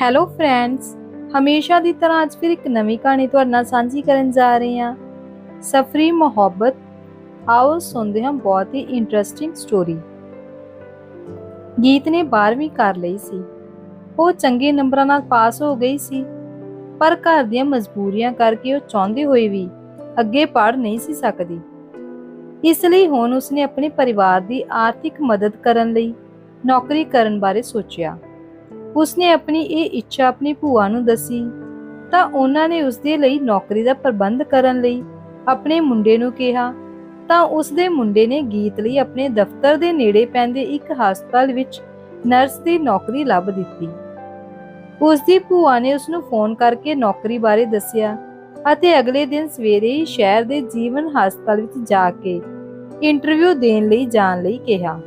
Hello friends ਹਮੇਸ਼ਾ ਦੀ ਤਰ੍ਹਾਂ ਅੱਜ ਫਿਰ ਇੱਕ ਨਵੀਂ ਕਹਾਣੀ ਤੁਹਾਡੇ ਨਾਲ ਸਾਂਝੀ ਕਰਨ ਜਾ ਰਹੇ ਹਾਂ। ਸਫਰੀ ਮੁਹੱਬਤ। ਆਓ ਸੁਣਦੇ ਹਾਂ ਬਹੁਤ ਹੀ ਇੰਟਰਸਟਿੰਗ ਸਟੋਰੀ ਗੀਤ ਨੇ 12ਵੀਂ ਕਰ ਲਈ ਸੀ। ਉਹ ਚੰਗੇ ਨੰਬਰਾਂ ਨਾਲ ਪਾਸ ਹੋ ਗਈ ਸੀ। ਪਰ ਘਰ ਦੀਆਂ ਮਜਬੂਰੀਆਂ ਕਰਕੇ ਉਹ ਚਾਹੁੰਦੇ ਹੋਏ ਵੀ ਅੱਗੇ ਪੜ੍ਹ ਨਹੀਂ ਸੀ ਸਕਦੀ। ਇਸ ਲਈ ਹੁਣ ਉਸਨੇ ਆਪਣੇ ਪਰਿਵਾਰ ਦੀ ਆਰਥਿਕ ਮਦਦ ਕਰਨ ਲਈ ਨੌਕਰੀ ਕਰਨ ਬਾਰੇ ਸੋਚਿਆ। ਉਸਨੇ ਆਪਣੀ ਇਹ ਇੱਛਾ ਆਪਣੀ ਭੂਆ ਨੂੰ ਦੱਸੀ, ਤਾਂ ਉਹਨਾਂ ਨੇ ਉਸਦੇ ਲਈ ਨੌਕਰੀ ਦਾ ਪ੍ਰਬੰਧ ਕਰਨ ਲਈ ਆਪਣੇ ਮੁੰਡੇ ਨੂੰ ਕਿਹਾ। ਤਾਂ ਉਸਦੇ ਮੁੰਡੇ ਨੇ ਗੀਤ ਲਈ ਆਪਣੇ ਦਫ਼ਤਰ ਦੇ ਨੇੜੇ ਪੈਂਦੇ ਇੱਕ ਹਸਪਤਾਲ ਵਿੱਚ ਨਰਸ ਦੀ ਨੌਕਰੀ ਲੱਭ ਦਿੱਤੀ। ਉਸਦੀ ਭੂਆ ਨੇ ਉਸ ਨੂੰ ਫੋਨ ਕਰਕੇ ਨੌਕਰੀ ਬਾਰੇ ਦੱਸਿਆ ਅਤੇ ਅਗਲੇ ਦਿਨ ਸਵੇਰੇ ਹੀ ਸ਼ਹਿਰ ਦੇ ਜੀਵਨ ਹਸਪਤਾਲ ਵਿੱਚ ਜਾ ਕੇ ਇੰਟਰਵਿਊ ਦੇਣ ਲਈ ਜਾਣ ਲਈ ਕਿਹਾ।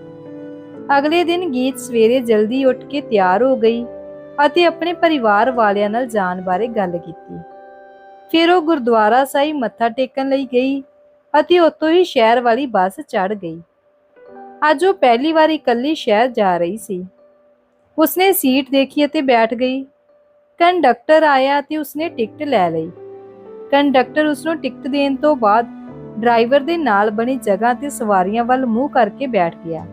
ਅਗਲੇ ਦਿਨ ਗੀਤ ਸਵੇਰੇ ਜਲਦੀ ਉੱਠ ਕੇ ਤਿਆਰ ਹੋ ਗਈ ਅਤੇ ਆਪਣੇ ਪਰਿਵਾਰ ਵਾਲਿਆਂ ਨਾਲ ਜਾਣ ਬਾਰੇ ਗੱਲ ਕੀਤੀ। ਫਿਰ ਉਹ ਗੁਰਦੁਆਰਾ ਸਾਹਿਬ ਮੱਥਾ ਟੇਕਣ ਲਈ ਗਈ ਅਤੇ ਉੱਥੋਂ ਹੀ ਸ਼ਹਿਰ ਵਾਲੀ ਬੱਸ ਚੜ੍ਹ ਗਈ। ਅੱਜ ਉਹ ਪਹਿਲੀ ਵਾਰ ਇਕੱਲੀ ਸ਼ਹਿਰ ਜਾ ਰਹੀ ਸੀ। ਉਸਨੇ ਸੀਟ ਦੇਖੀ ਅਤੇ ਬੈਠ ਗਈ। ਕੰਡਕਟਰ ਆਇਆ ਅਤੇ ਉਸਨੇ ਟਿਕਟ ਲੈ ਲਈ। ਕੰਡਕਟਰ ਉਸਨੂੰ ਟਿਕਟ ਦੇਣ ਤੋਂ ਬਾਅਦ ਡਰਾਈਵਰ ਦੇ ਨਾਲ ਬਣੀ ਜਗ੍ਹਾ ਤੇ ਸਵਾਰੀਆਂ ਵੱਲ ਮੂੰਹ ਕਰਕੇ ਬੈਠ ਗਿਆ।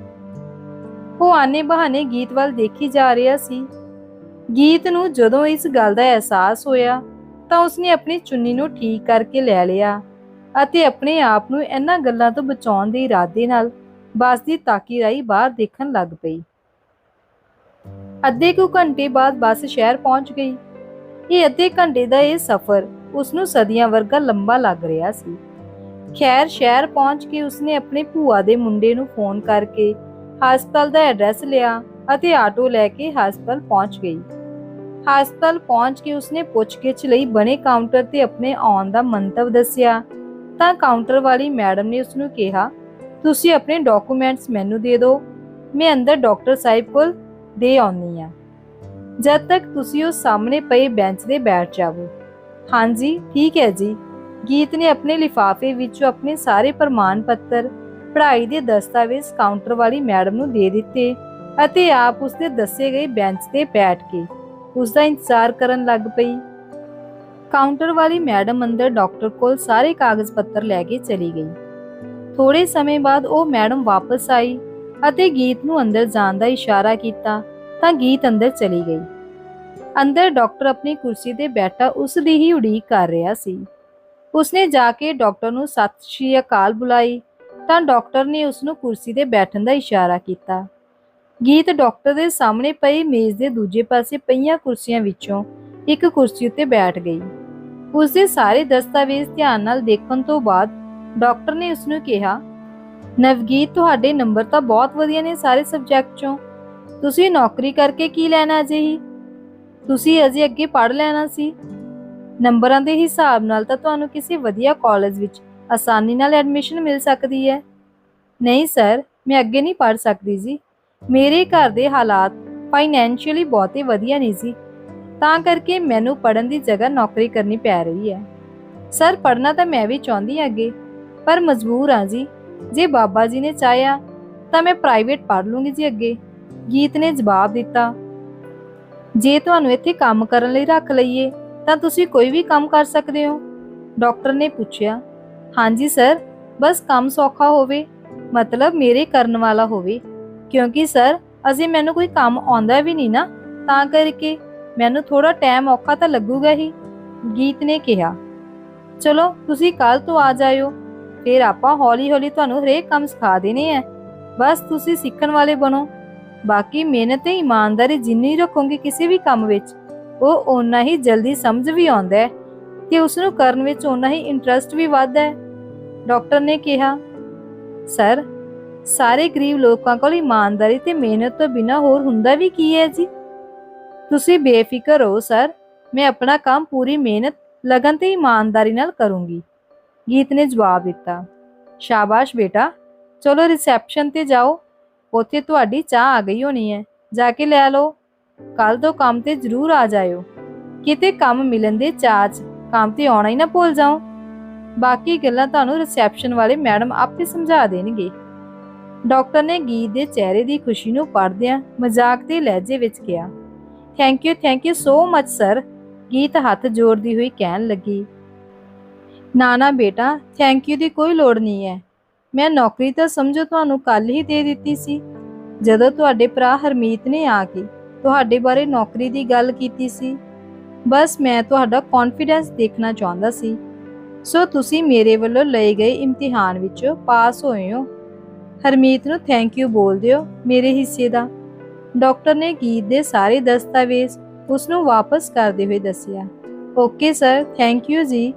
ਉਹ ਆਨੇ ਬਹਾਨੇ ਗੀਤ ਵੱਲ ਦੇਖੀ ਜਾ ਰਿਹਾ ਸੀ। ਗੀਤ ਨੂੰ ਜਦੋਂ ਇਸ ਗੱਲ ਦਾ ਅਹਿਸਾਸ ਹੋਇਆ, ਤਾਂ ਉਸਨੇ ਆਪਣੀ ਚੁੰਨੀ ਨੂੰ ਠੀਕ ਕਰਕੇ ਲੈ ਲਿਆ ਅਤੇ ਆਪਣੇ ਆਪ ਨੂੰ ਇਹਨਾਂ ਗੱਲਾਂ ਤੋਂ ਬਚਾਉਣ ਦੇ ਇਰਾਦੇ ਨਾਲ ਬੱਸ ਦੀ ਤਾਕੀ ਰਾਈ ਬਾਹਰ ਦੇਖਣ ਲੱਗ ਪਈ। ਅੱਧੇ ਕੁ ਘੰਟੇ ਬਾਅਦ ਬੱਸ ਸ਼ਹਿਰ ਪਹੁੰਚ ਗਈ। ਇਹ ਅੱਧੇ ਘੰਟੇ ਦਾ ਇਹ ਸਫ਼ਰ ਉਸ ਨੂੰ ਸਦੀਆਂ ਵਰਗਾ ਲੰਬਾ ਲੱਗ ਰਿਹਾ ਸੀ। ਖੈਰ, ਸ਼ਹਿਰ ਪਹੁੰਚ ਕੇ ਉਸਨੇ ਆਪਣੇ ਭੂਆ ਦੇ ਮੁੰਡੇ ਨੂੰ ਫੋਨ ਕਰਕੇ ਹਸਪਤਾਲ ਦਾ ਐਡਰੈਸ ਲਿਆ ਅਤੇ ਆਟੋ ਲੈ ਕੇ ਹਸਪਤਾਲ ਪਹੁੰਚ ਗਈ। ਹਸਪਤਾਲ ਪਹੁੰਚ ਕੇ ਉਸਨੇ ਪੁੱਛਗਿੱਛ ਲਈ ਬਣੇ ਕਾਊਂਟਰ ਤੇ ਆਪਣੇ ਆਉਣ ਦਾ ਮੰਤਵ ਦੱਸਿਆ। ਤਾਂ ਕਾਊਂਟਰ ਵਾਲੀ ਮੈਡਮ ਨੇ ਉਸ ਨੂੰ ਕਿਹਾ, ਤੁਸੀਂ ਆਪਣੇ ਡਾਕੂਮੈਂਟਸ ਮੈਨੂੰ ਦੇ ਦਿਓ, ਮੈਂ ਅੰਦਰ ਡਾਕਟਰ ਸਾਹਿਬ ਕੋਲ ਦੇ ਆਉਣੀ ਆ ਜਦ ਤੱਕ ਤੁਸੀਂ ਉਹ ਸਾਹਮਣੇ ਪਏ ਬੈਂਚ ਤੇ ਬੈਠ ਜਾਵੋ। ਹਾਂਜੀ, ਠੀਕ ਹੈ ਜੀ। ਗੀਤ ਨੇ ਆਪਣੇ ਲਿਫਾਫੇ ਵਿੱਚੋਂ ਆਪਣੇ ਸਾਰੇ ਪ੍ਰਮਾਣ ਪੱਤਰ ਪੜ੍ਹਾਈ ਦੇ ਦਸਤਾਵੇਜ਼ ਕਾਊਂਟਰ ਵਾਲੀ ਮੈਡਮ ਨੂੰ ਦੇ ਦਿੱਤੇ ਅਤੇ ਆਪ ਉਸਦੇ ਦੱਸੇ ਗਏ ਬੈਂਚ ਤੇ ਬੈਠ ਕੇ ਉਸ ਦਾ ਇੰਤਜ਼ਾਰ ਕਰਨ ਲੱਗ ਪਈ। ਕਾਊਂਟਰ ਵਾਲੀ ਮੈਡਮ ਅੰਦਰ ਡਾਕਟਰ ਕੋਲ ਸਾਰੇ ਕਾਗਜ਼ ਪੱਤਰ ਲੈ ਕੇ ਚਲੀ ਗਈ। ਥੋੜੇ ਸਮੇਂ ਬਾਅਦ ਉਹ ਮੈਡਮ ਵਾਪਸ ਆਈ ਅਤੇ ਗੀਤ ਨੂੰ ਅੰਦਰ ਜਾਣ ਦਾ ਇਸ਼ਾਰਾ ਕੀਤਾ ਤਾਂ ਗੀਤ ਅੰਦਰ ਚਲੀ ਗਈ। ਅੰਦਰ ਡਾਕਟਰ ਆਪਣੀ ਕੁਰਸੀ ਤੇ ਬੈਠਾ ਉਸ ਦੀ ਹੀ ਉਡੀਕ ਕਰ ਰਿਹਾ ਸੀ। ਉਸਨੇ ਜਾ ਕੇ ਡਾਕਟਰ ਨੂੰ ਸਤਿ ਸ਼੍ਰੀ ਅਕਾਲ ਬੁਲਾਈ ਤਾਂ ਡਾਕਟਰ ਨੇ ਉਸ ਨੂੰ ਕੁਰਸੀ ਤੇ ਬੈਠਣ ਦਾ ਇਸ਼ਾਰਾ ਕੀਤਾ। ਗੀਤ ਡਾਕਟਰ ਦੇ ਸਾਹਮਣੇ ਪਈ ਮੇਜ਼ ਦੇ ਦੂਜੇ ਪਾਸੇ ਪਈਆਂ ਕੁਰਸੀਆਂ ਵਿੱਚੋਂ ਇੱਕ ਕੁਰਸੀ ਉੱਤੇ ਬੈਠ ਗਈ। ਉਸ ਦੇ ਸਾਰੇ ਦਸਤਾਵੇਜ਼ ਧਿਆਨ ਨਾਲ ਦੇਖਣ ਤੋਂ ਬਾਅਦ ਡਾਕਟਰ ਨੇ ਉਸ ਨੂੰ ਕਿਹਾ, ਨਵਗੀਤ, ਤੁਹਾਡੇ ਨੰਬਰ ਤਾਂ ਬਹੁਤ ਵਧੀਆ ਨੇ ਸਾਰੇ ਸਬਜੈਕਟ ਚੋਂ। ਤੁਸੀਂ ਨੌਕਰੀ ਕਰਕੇ ਕੀ ਲੈਣਾ ਅਜੇ ਹੀ ਤੁਸੀਂ ਅਜੇ ਅੱਗੇ ਪੜ੍ਹ ਲੈਣਾ ਸੀ। ਨੰਬਰਾਂ ਦੇ ਹਿਸਾਬ ਨਾਲ ਤਾਂ ਤੁਹਾਨੂੰ ਕਿਸੇ ਵਧੀਆ ਕਾਲਜ ਵਿੱਚ ਆਸਾਨੀ ਨਾਲ ਐਡਮਿਸ਼ਨ ਮਿਲ ਸਕਦੀ ਹੈ। ਨਹੀਂ ਸਰ ਮੈਂ ਅੱਗੇ ਨਹੀਂ ਪੜ੍ਹ ਸਕਦੀ ਜੀ। ਮੇਰੇ ਘਰ ਦੇ ਹਾਲਾਤ ਫਾਈਨੈਂਸ਼ੀਅਲੀ ਬਹੁਤੇ ਵਧੀਆ ਨਹੀਂ ਸੀ। ਤਾਂ ਕਰਕੇ ਮੈਨੂੰ ਪੜਨ ਦੀ ਜਗ੍ਹਾ ਨੌਕਰੀ ਕਰਨੀ ਪੈ ਰਹੀ ਹੈ। ਸਰ ਪੜਨਾ ਤਾਂ ਮੈਂ ਵੀ ਚਾਹੁੰਦੀ ਹਾਂ ਅੱਗੇ, ਪਰ ਮਜਬੂਰ ਹਾਂ ਜੀ। ਜੇ ਬਾਬਾ ਜੀ ਨੇ ਚਾਹਿਆ, ਤਾਂ ਮੈਂ ਪ੍ਰਾਈਵੇਟ ਪੜ ਲੂੰਗੀ ਜੀ ਅੱਗੇ। ਗੀਤ ਨੇ ਜਵਾਬ ਦਿੱਤਾ। ਜੇ ਤੁਹਾਨੂੰ ਇੱਥੇ ਕੰਮ ਕਰਨ ਲਈ ਰੱਖ ਲਈਏ, ਤਾਂ ਤੁਸੀਂ ਕੋਈ ਵੀ ਕੰਮ ਕਰ ਸਕਦੇ ਹੋ। ਡਾਕਟਰ ਨੇ ਪੁੱਛਿਆ ਹਾਂਜੀ, ਸਰ। ਬਸ ਕੰਮ ਸੌਖਾ ਹੋਵੇ, ਮਤਲਬ ਮੇਰੇ ਕਰਨ ਵਾਲਾ ਹੋਵੇ। ਕਿਉਂਕਿ, ਸਰ, ਅਜੇ ਮੈਨੂੰ ਕੋਈ ਕੰਮ ਆਉਂਦਾ ਵੀ ਨਹੀਂ ਨਾ, ਤਾਂ ਕਰਕੇ ਮੈਨੂੰ ਥੋੜਾ ਟਾਈਮ ਔਖਾ ਤਾਂ ਲੱਗੂਗਾ ਹੀ, ਗੀਤ ਨੇ ਕਿਹਾ। ਚਲੋ, ਤੁਸੀਂ ਕੱਲ ਤੋਂ ਆ ਜਾਇਓ, ਫਿਰ ਆਪਾਂ ਹੌਲੀ-ਹੌਲੀ ਤੁਹਾਨੂੰ ਹਰੇਕ ਕੰਮ ਸਿਖਾ ਦੇਣੇ ਆ ਬਸ ਤੁਸੀਂ ਸਿੱਖਣ ਵਾਲੇ ਬਣੋ। ਬਾਕੀ ਮਿਹਨਤ ਤੇ ਇਮਾਨਦਾਰੀ ਜਿੰਨੀ ਰੱਖੋਗੇ ਕਿਸੇ ਵੀ ਕੰਮ ਵਿੱਚ, ਉਹ ਓਨਾ ਹੀ ਜਲਦੀ ਸਮਝ ਵੀ ਆਉਂਦਾ ਹੈ ਤੇ ਉਸ ਨੂੰ ਕਰਨ ਵਿੱਚ ਓਨਾ ਹੀ ਇੰਟਰਸਟ ਵੀ ਵੱਧਦਾ ਹੈ ਡਾਕਟਰ ਨੇ ਕਿਹਾ, ਸਰ, ਸਾਰੇ ਗਰੀਬ ਲੋਕਾਂ ਕੋਲ ਇਮਾਨਦਾਰੀ ਤੇ ਮਿਹਨਤ ਤੋਂ ਬਿਨਾ ਹੋਰ ਹੁੰਦਾ ਵੀ ਕੀ ਹੈ ਜੀ? ਤੁਸੀਂ ਬੇਫਿਕਰ ਹੋ ਸਰ। ਮੈਂ ਆਪਣਾ ਕੰਮ ਪੂਰੀ ਮਿਹਨਤ, ਲਗਨ ਤੇ ਇਮਾਨਦਾਰੀ ਨਾਲ ਕਰੂੰਗੀ। ਗੀਤ ਨੇ ਜਵਾਬ ਦਿੱਤਾ, ਸ਼ਾਬਾਸ਼ ਬੇਟਾ, ਚਲੋ ਰਿਸੈਪਸ਼ਨ ਤੇ ਜਾਓ। ਉੱਥੇ ਤੁਹਾਡੀ ਚਾਹ ਆ ਗਈ ਹੋਣੀ ਹੈ, ਜਾ ਕੇ ਲੈ ਲਓ। ਕੱਲ ਤੋਂ ਕੰਮ ਤੇ ਜ਼ਰੂਰ ਆ ਜਾਇਓ। ਕਿਤੇ ਕੰਮ ਮਿਲਣ ਦੇ ਚਾਚ ਕੰਮ ਤੇ ਆਉਣਾ ਹੀ ਨਾ ਭੁੱਲ ਜਾਓ। ਬਾਕੀ ਗੱਲਾਂ ਤੁਹਾਨੂੰ ਰਿਸੈਪਸ਼ਨ ਵਾਲੇ ਮੈਡਮ ਆਪੇ ਸਮਝਾ ਦੇਣਗੇ। ਡਾਕਟਰ ਨੇ ਗੀਤ ਦੇ ਚਿਹਰੇ ਦੀ ਖੁਸ਼ੀ ਨੂੰ ਪੜ੍ਹਦਿਆਂ ਮਜ਼ਾਕ ਦੇ ਲਹਿਜੇ ਵਿੱਚ ਕਿਹਾ thank you thank you so much sir ਗੀਤ ਹੱਥ ਜੋੜਦੀ ਹੋਈ ਕਹਿਣ ਲੱਗੀ ਨਾ ਨਾ ਬੇਟਾ ਥੈਂਕ ਯੂ ਦੀ ਕੋਈ ਲੋੜ ਨਹੀਂ ਹੈ। ਮੈਂ ਨੌਕਰੀ ਤਾਂ ਸਮਝੋ ਤੁਹਾਨੂੰ ਕੱਲ ਹੀ ਦੇ ਦਿੱਤੀ ਸੀ। ਜਦੋਂ ਤੁਹਾਡੇ ਭਰਾ ਹਰਮੀਤ ਨੇ ਆ ਕੇ ਤੁਹਾਡੇ ਬਾਰੇ ਨੌਕਰੀ ਦੀ ਗੱਲ ਕੀਤੀ ਸੀ, ਬਸ ਮੈਂ ਤੁਹਾਡਾ ਕੌਨਫੀਡੈਂਸ ਦੇਖਣਾ ਚਾਹੁੰਦਾ ਸੀ। ਸੋ ਤੁਸੀਂ ਮੇਰੇ ਵੱਲੋਂ ਲਏ ਗਏ ਇਮਤਿਹਾਨ ਵਿੱਚੋਂ ਪਾਸ ਹੋਏ ਹੋ। ਹਰਮੀਤ ਨੂੰ ਥੈਂਕ ਯੂ ਬੋਲ ਦਿਓ ਮੇਰੇ ਹਿੱਸੇ ਦਾ। ਡਾਕਟਰ ਨੇ ਗੀਤ ਦੇ ਸਾਰੇ ਦਸਤਾਵੇਜ਼ ਉਸ ਨੂੰ ਵਾਪਸ ਕਰਦੇ ਹੋਏ ਦੱਸਿਆ। ਓਕੇ ਸਰ ਥੈਂਕ ਯੂ ਜੀ।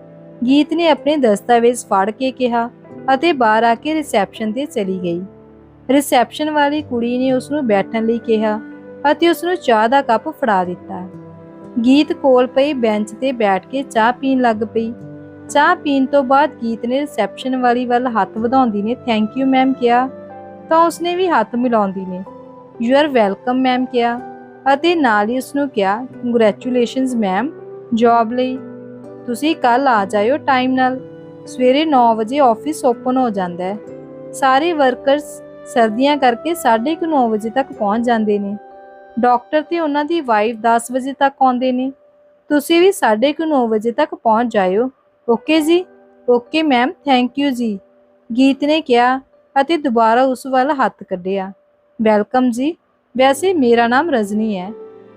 ਗੀਤ ਨੇ ਆਪਣੇ ਦਸਤਾਵੇਜ਼ ਫੜ ਕੇ ਕਿਹਾ ਅਤੇ ਬਾਹਰ ਆ ਕੇ ਰਿਸੈਪਸ਼ਨ ਤੇ ਚਲੀ ਗਈ। ਰਿਸੈਪਸ਼ਨ ਵਾਲੀ ਕੁੜੀ ਨੇ ਉਸ ਨੂੰ ਬੈਠਣ ਲਈ ਕਿਹਾ ਅਤੇ ਉਸ ਨੂੰ ਚਾਹ ਦਾ ਕੱਪ ਫੜਾ ਦਿੱਤਾ। ਗੀਤ ਕੋਲ ਪਈ ਬੈਂਚ ਤੇ ਬੈਠ ਕੇ ਚਾਹ ਪੀਣ ਲੱਗ ਪਈ। ਚਾਹ ਪੀਣ ਤੋਂ ਬਾਅਦ ਗੀਤ ਨੇ ਰਿਸੈਪਸ਼ਨ ਵਾਲੀ ਵੱਲ ਹੱਥ ਵਧਾਉਂਦੀ ਨੇ ਥੈਂਕ ਯੂ ਮੈਮ ਕਿਹਾ। ਤਾਂ ਉਸਨੇ ਵੀ ਹੱਥ ਮਿਲਾਉਂਦੀ ਨੇ। ਯੂ ਆਰ ਵੈਲਕਮ ਮੈਮ ਕਿਹਾ। ਅਤੇ ਨਾਲ ਹੀ ਉਸਨੂੰ ਕਿਹਾ ਕੰਗ੍ਰੈਚੁਲੇਸ਼ਨਸ ਮੈਮ ਜੌਬ ਲਈ। ਤੁਸੀਂ ਕੱਲ ਆ ਜਾਇਓ ਟਾਈਮ ਨਾਲ। ਸਵੇਰੇ 9 ਵਜੇ ਆਫਿਸ ਓਪਨ ਹੋ ਜਾਂਦਾ ਹੈ। ਸਾਰੇ ਵਰਕਰਸ ਸਰਦੀਆਂ ਕਰਕੇ 9:30 ਵਜੇ ਤੱਕ ਪਹੁੰਚ ਜਾਂਦੇ ਨੇ। ਡਾਕਟਰ ਤੇ ਉਹਨਾਂ ਦੀ ਵਾਈਫ 10 ਵਜੇ ਤੱਕ ਆਉਂਦੇ ਨੇ। ਤੁਸੀਂ ਵੀ 9:30 ਵਜੇ ਤੱਕ ਪਹੁੰਚ ਜਾਇਓ। ਓਕੇ ਜੀ? ਓਕੇ ਮੈਮ, ਥੈਂਕ ਯੂ ਜੀ। ਗੀਤ ਨੇ ਕਿਹਾ ਅਤੇ ਦੁਬਾਰਾ ਉਸ ਵੱਲ ਹੱਥ ਕੱਢਿਆ। ਵੈਲਕਮ ਜੀ। ਵੈਸੇ ਮੇਰਾ ਨਾਮ ਰਜਨੀ ਹੈ।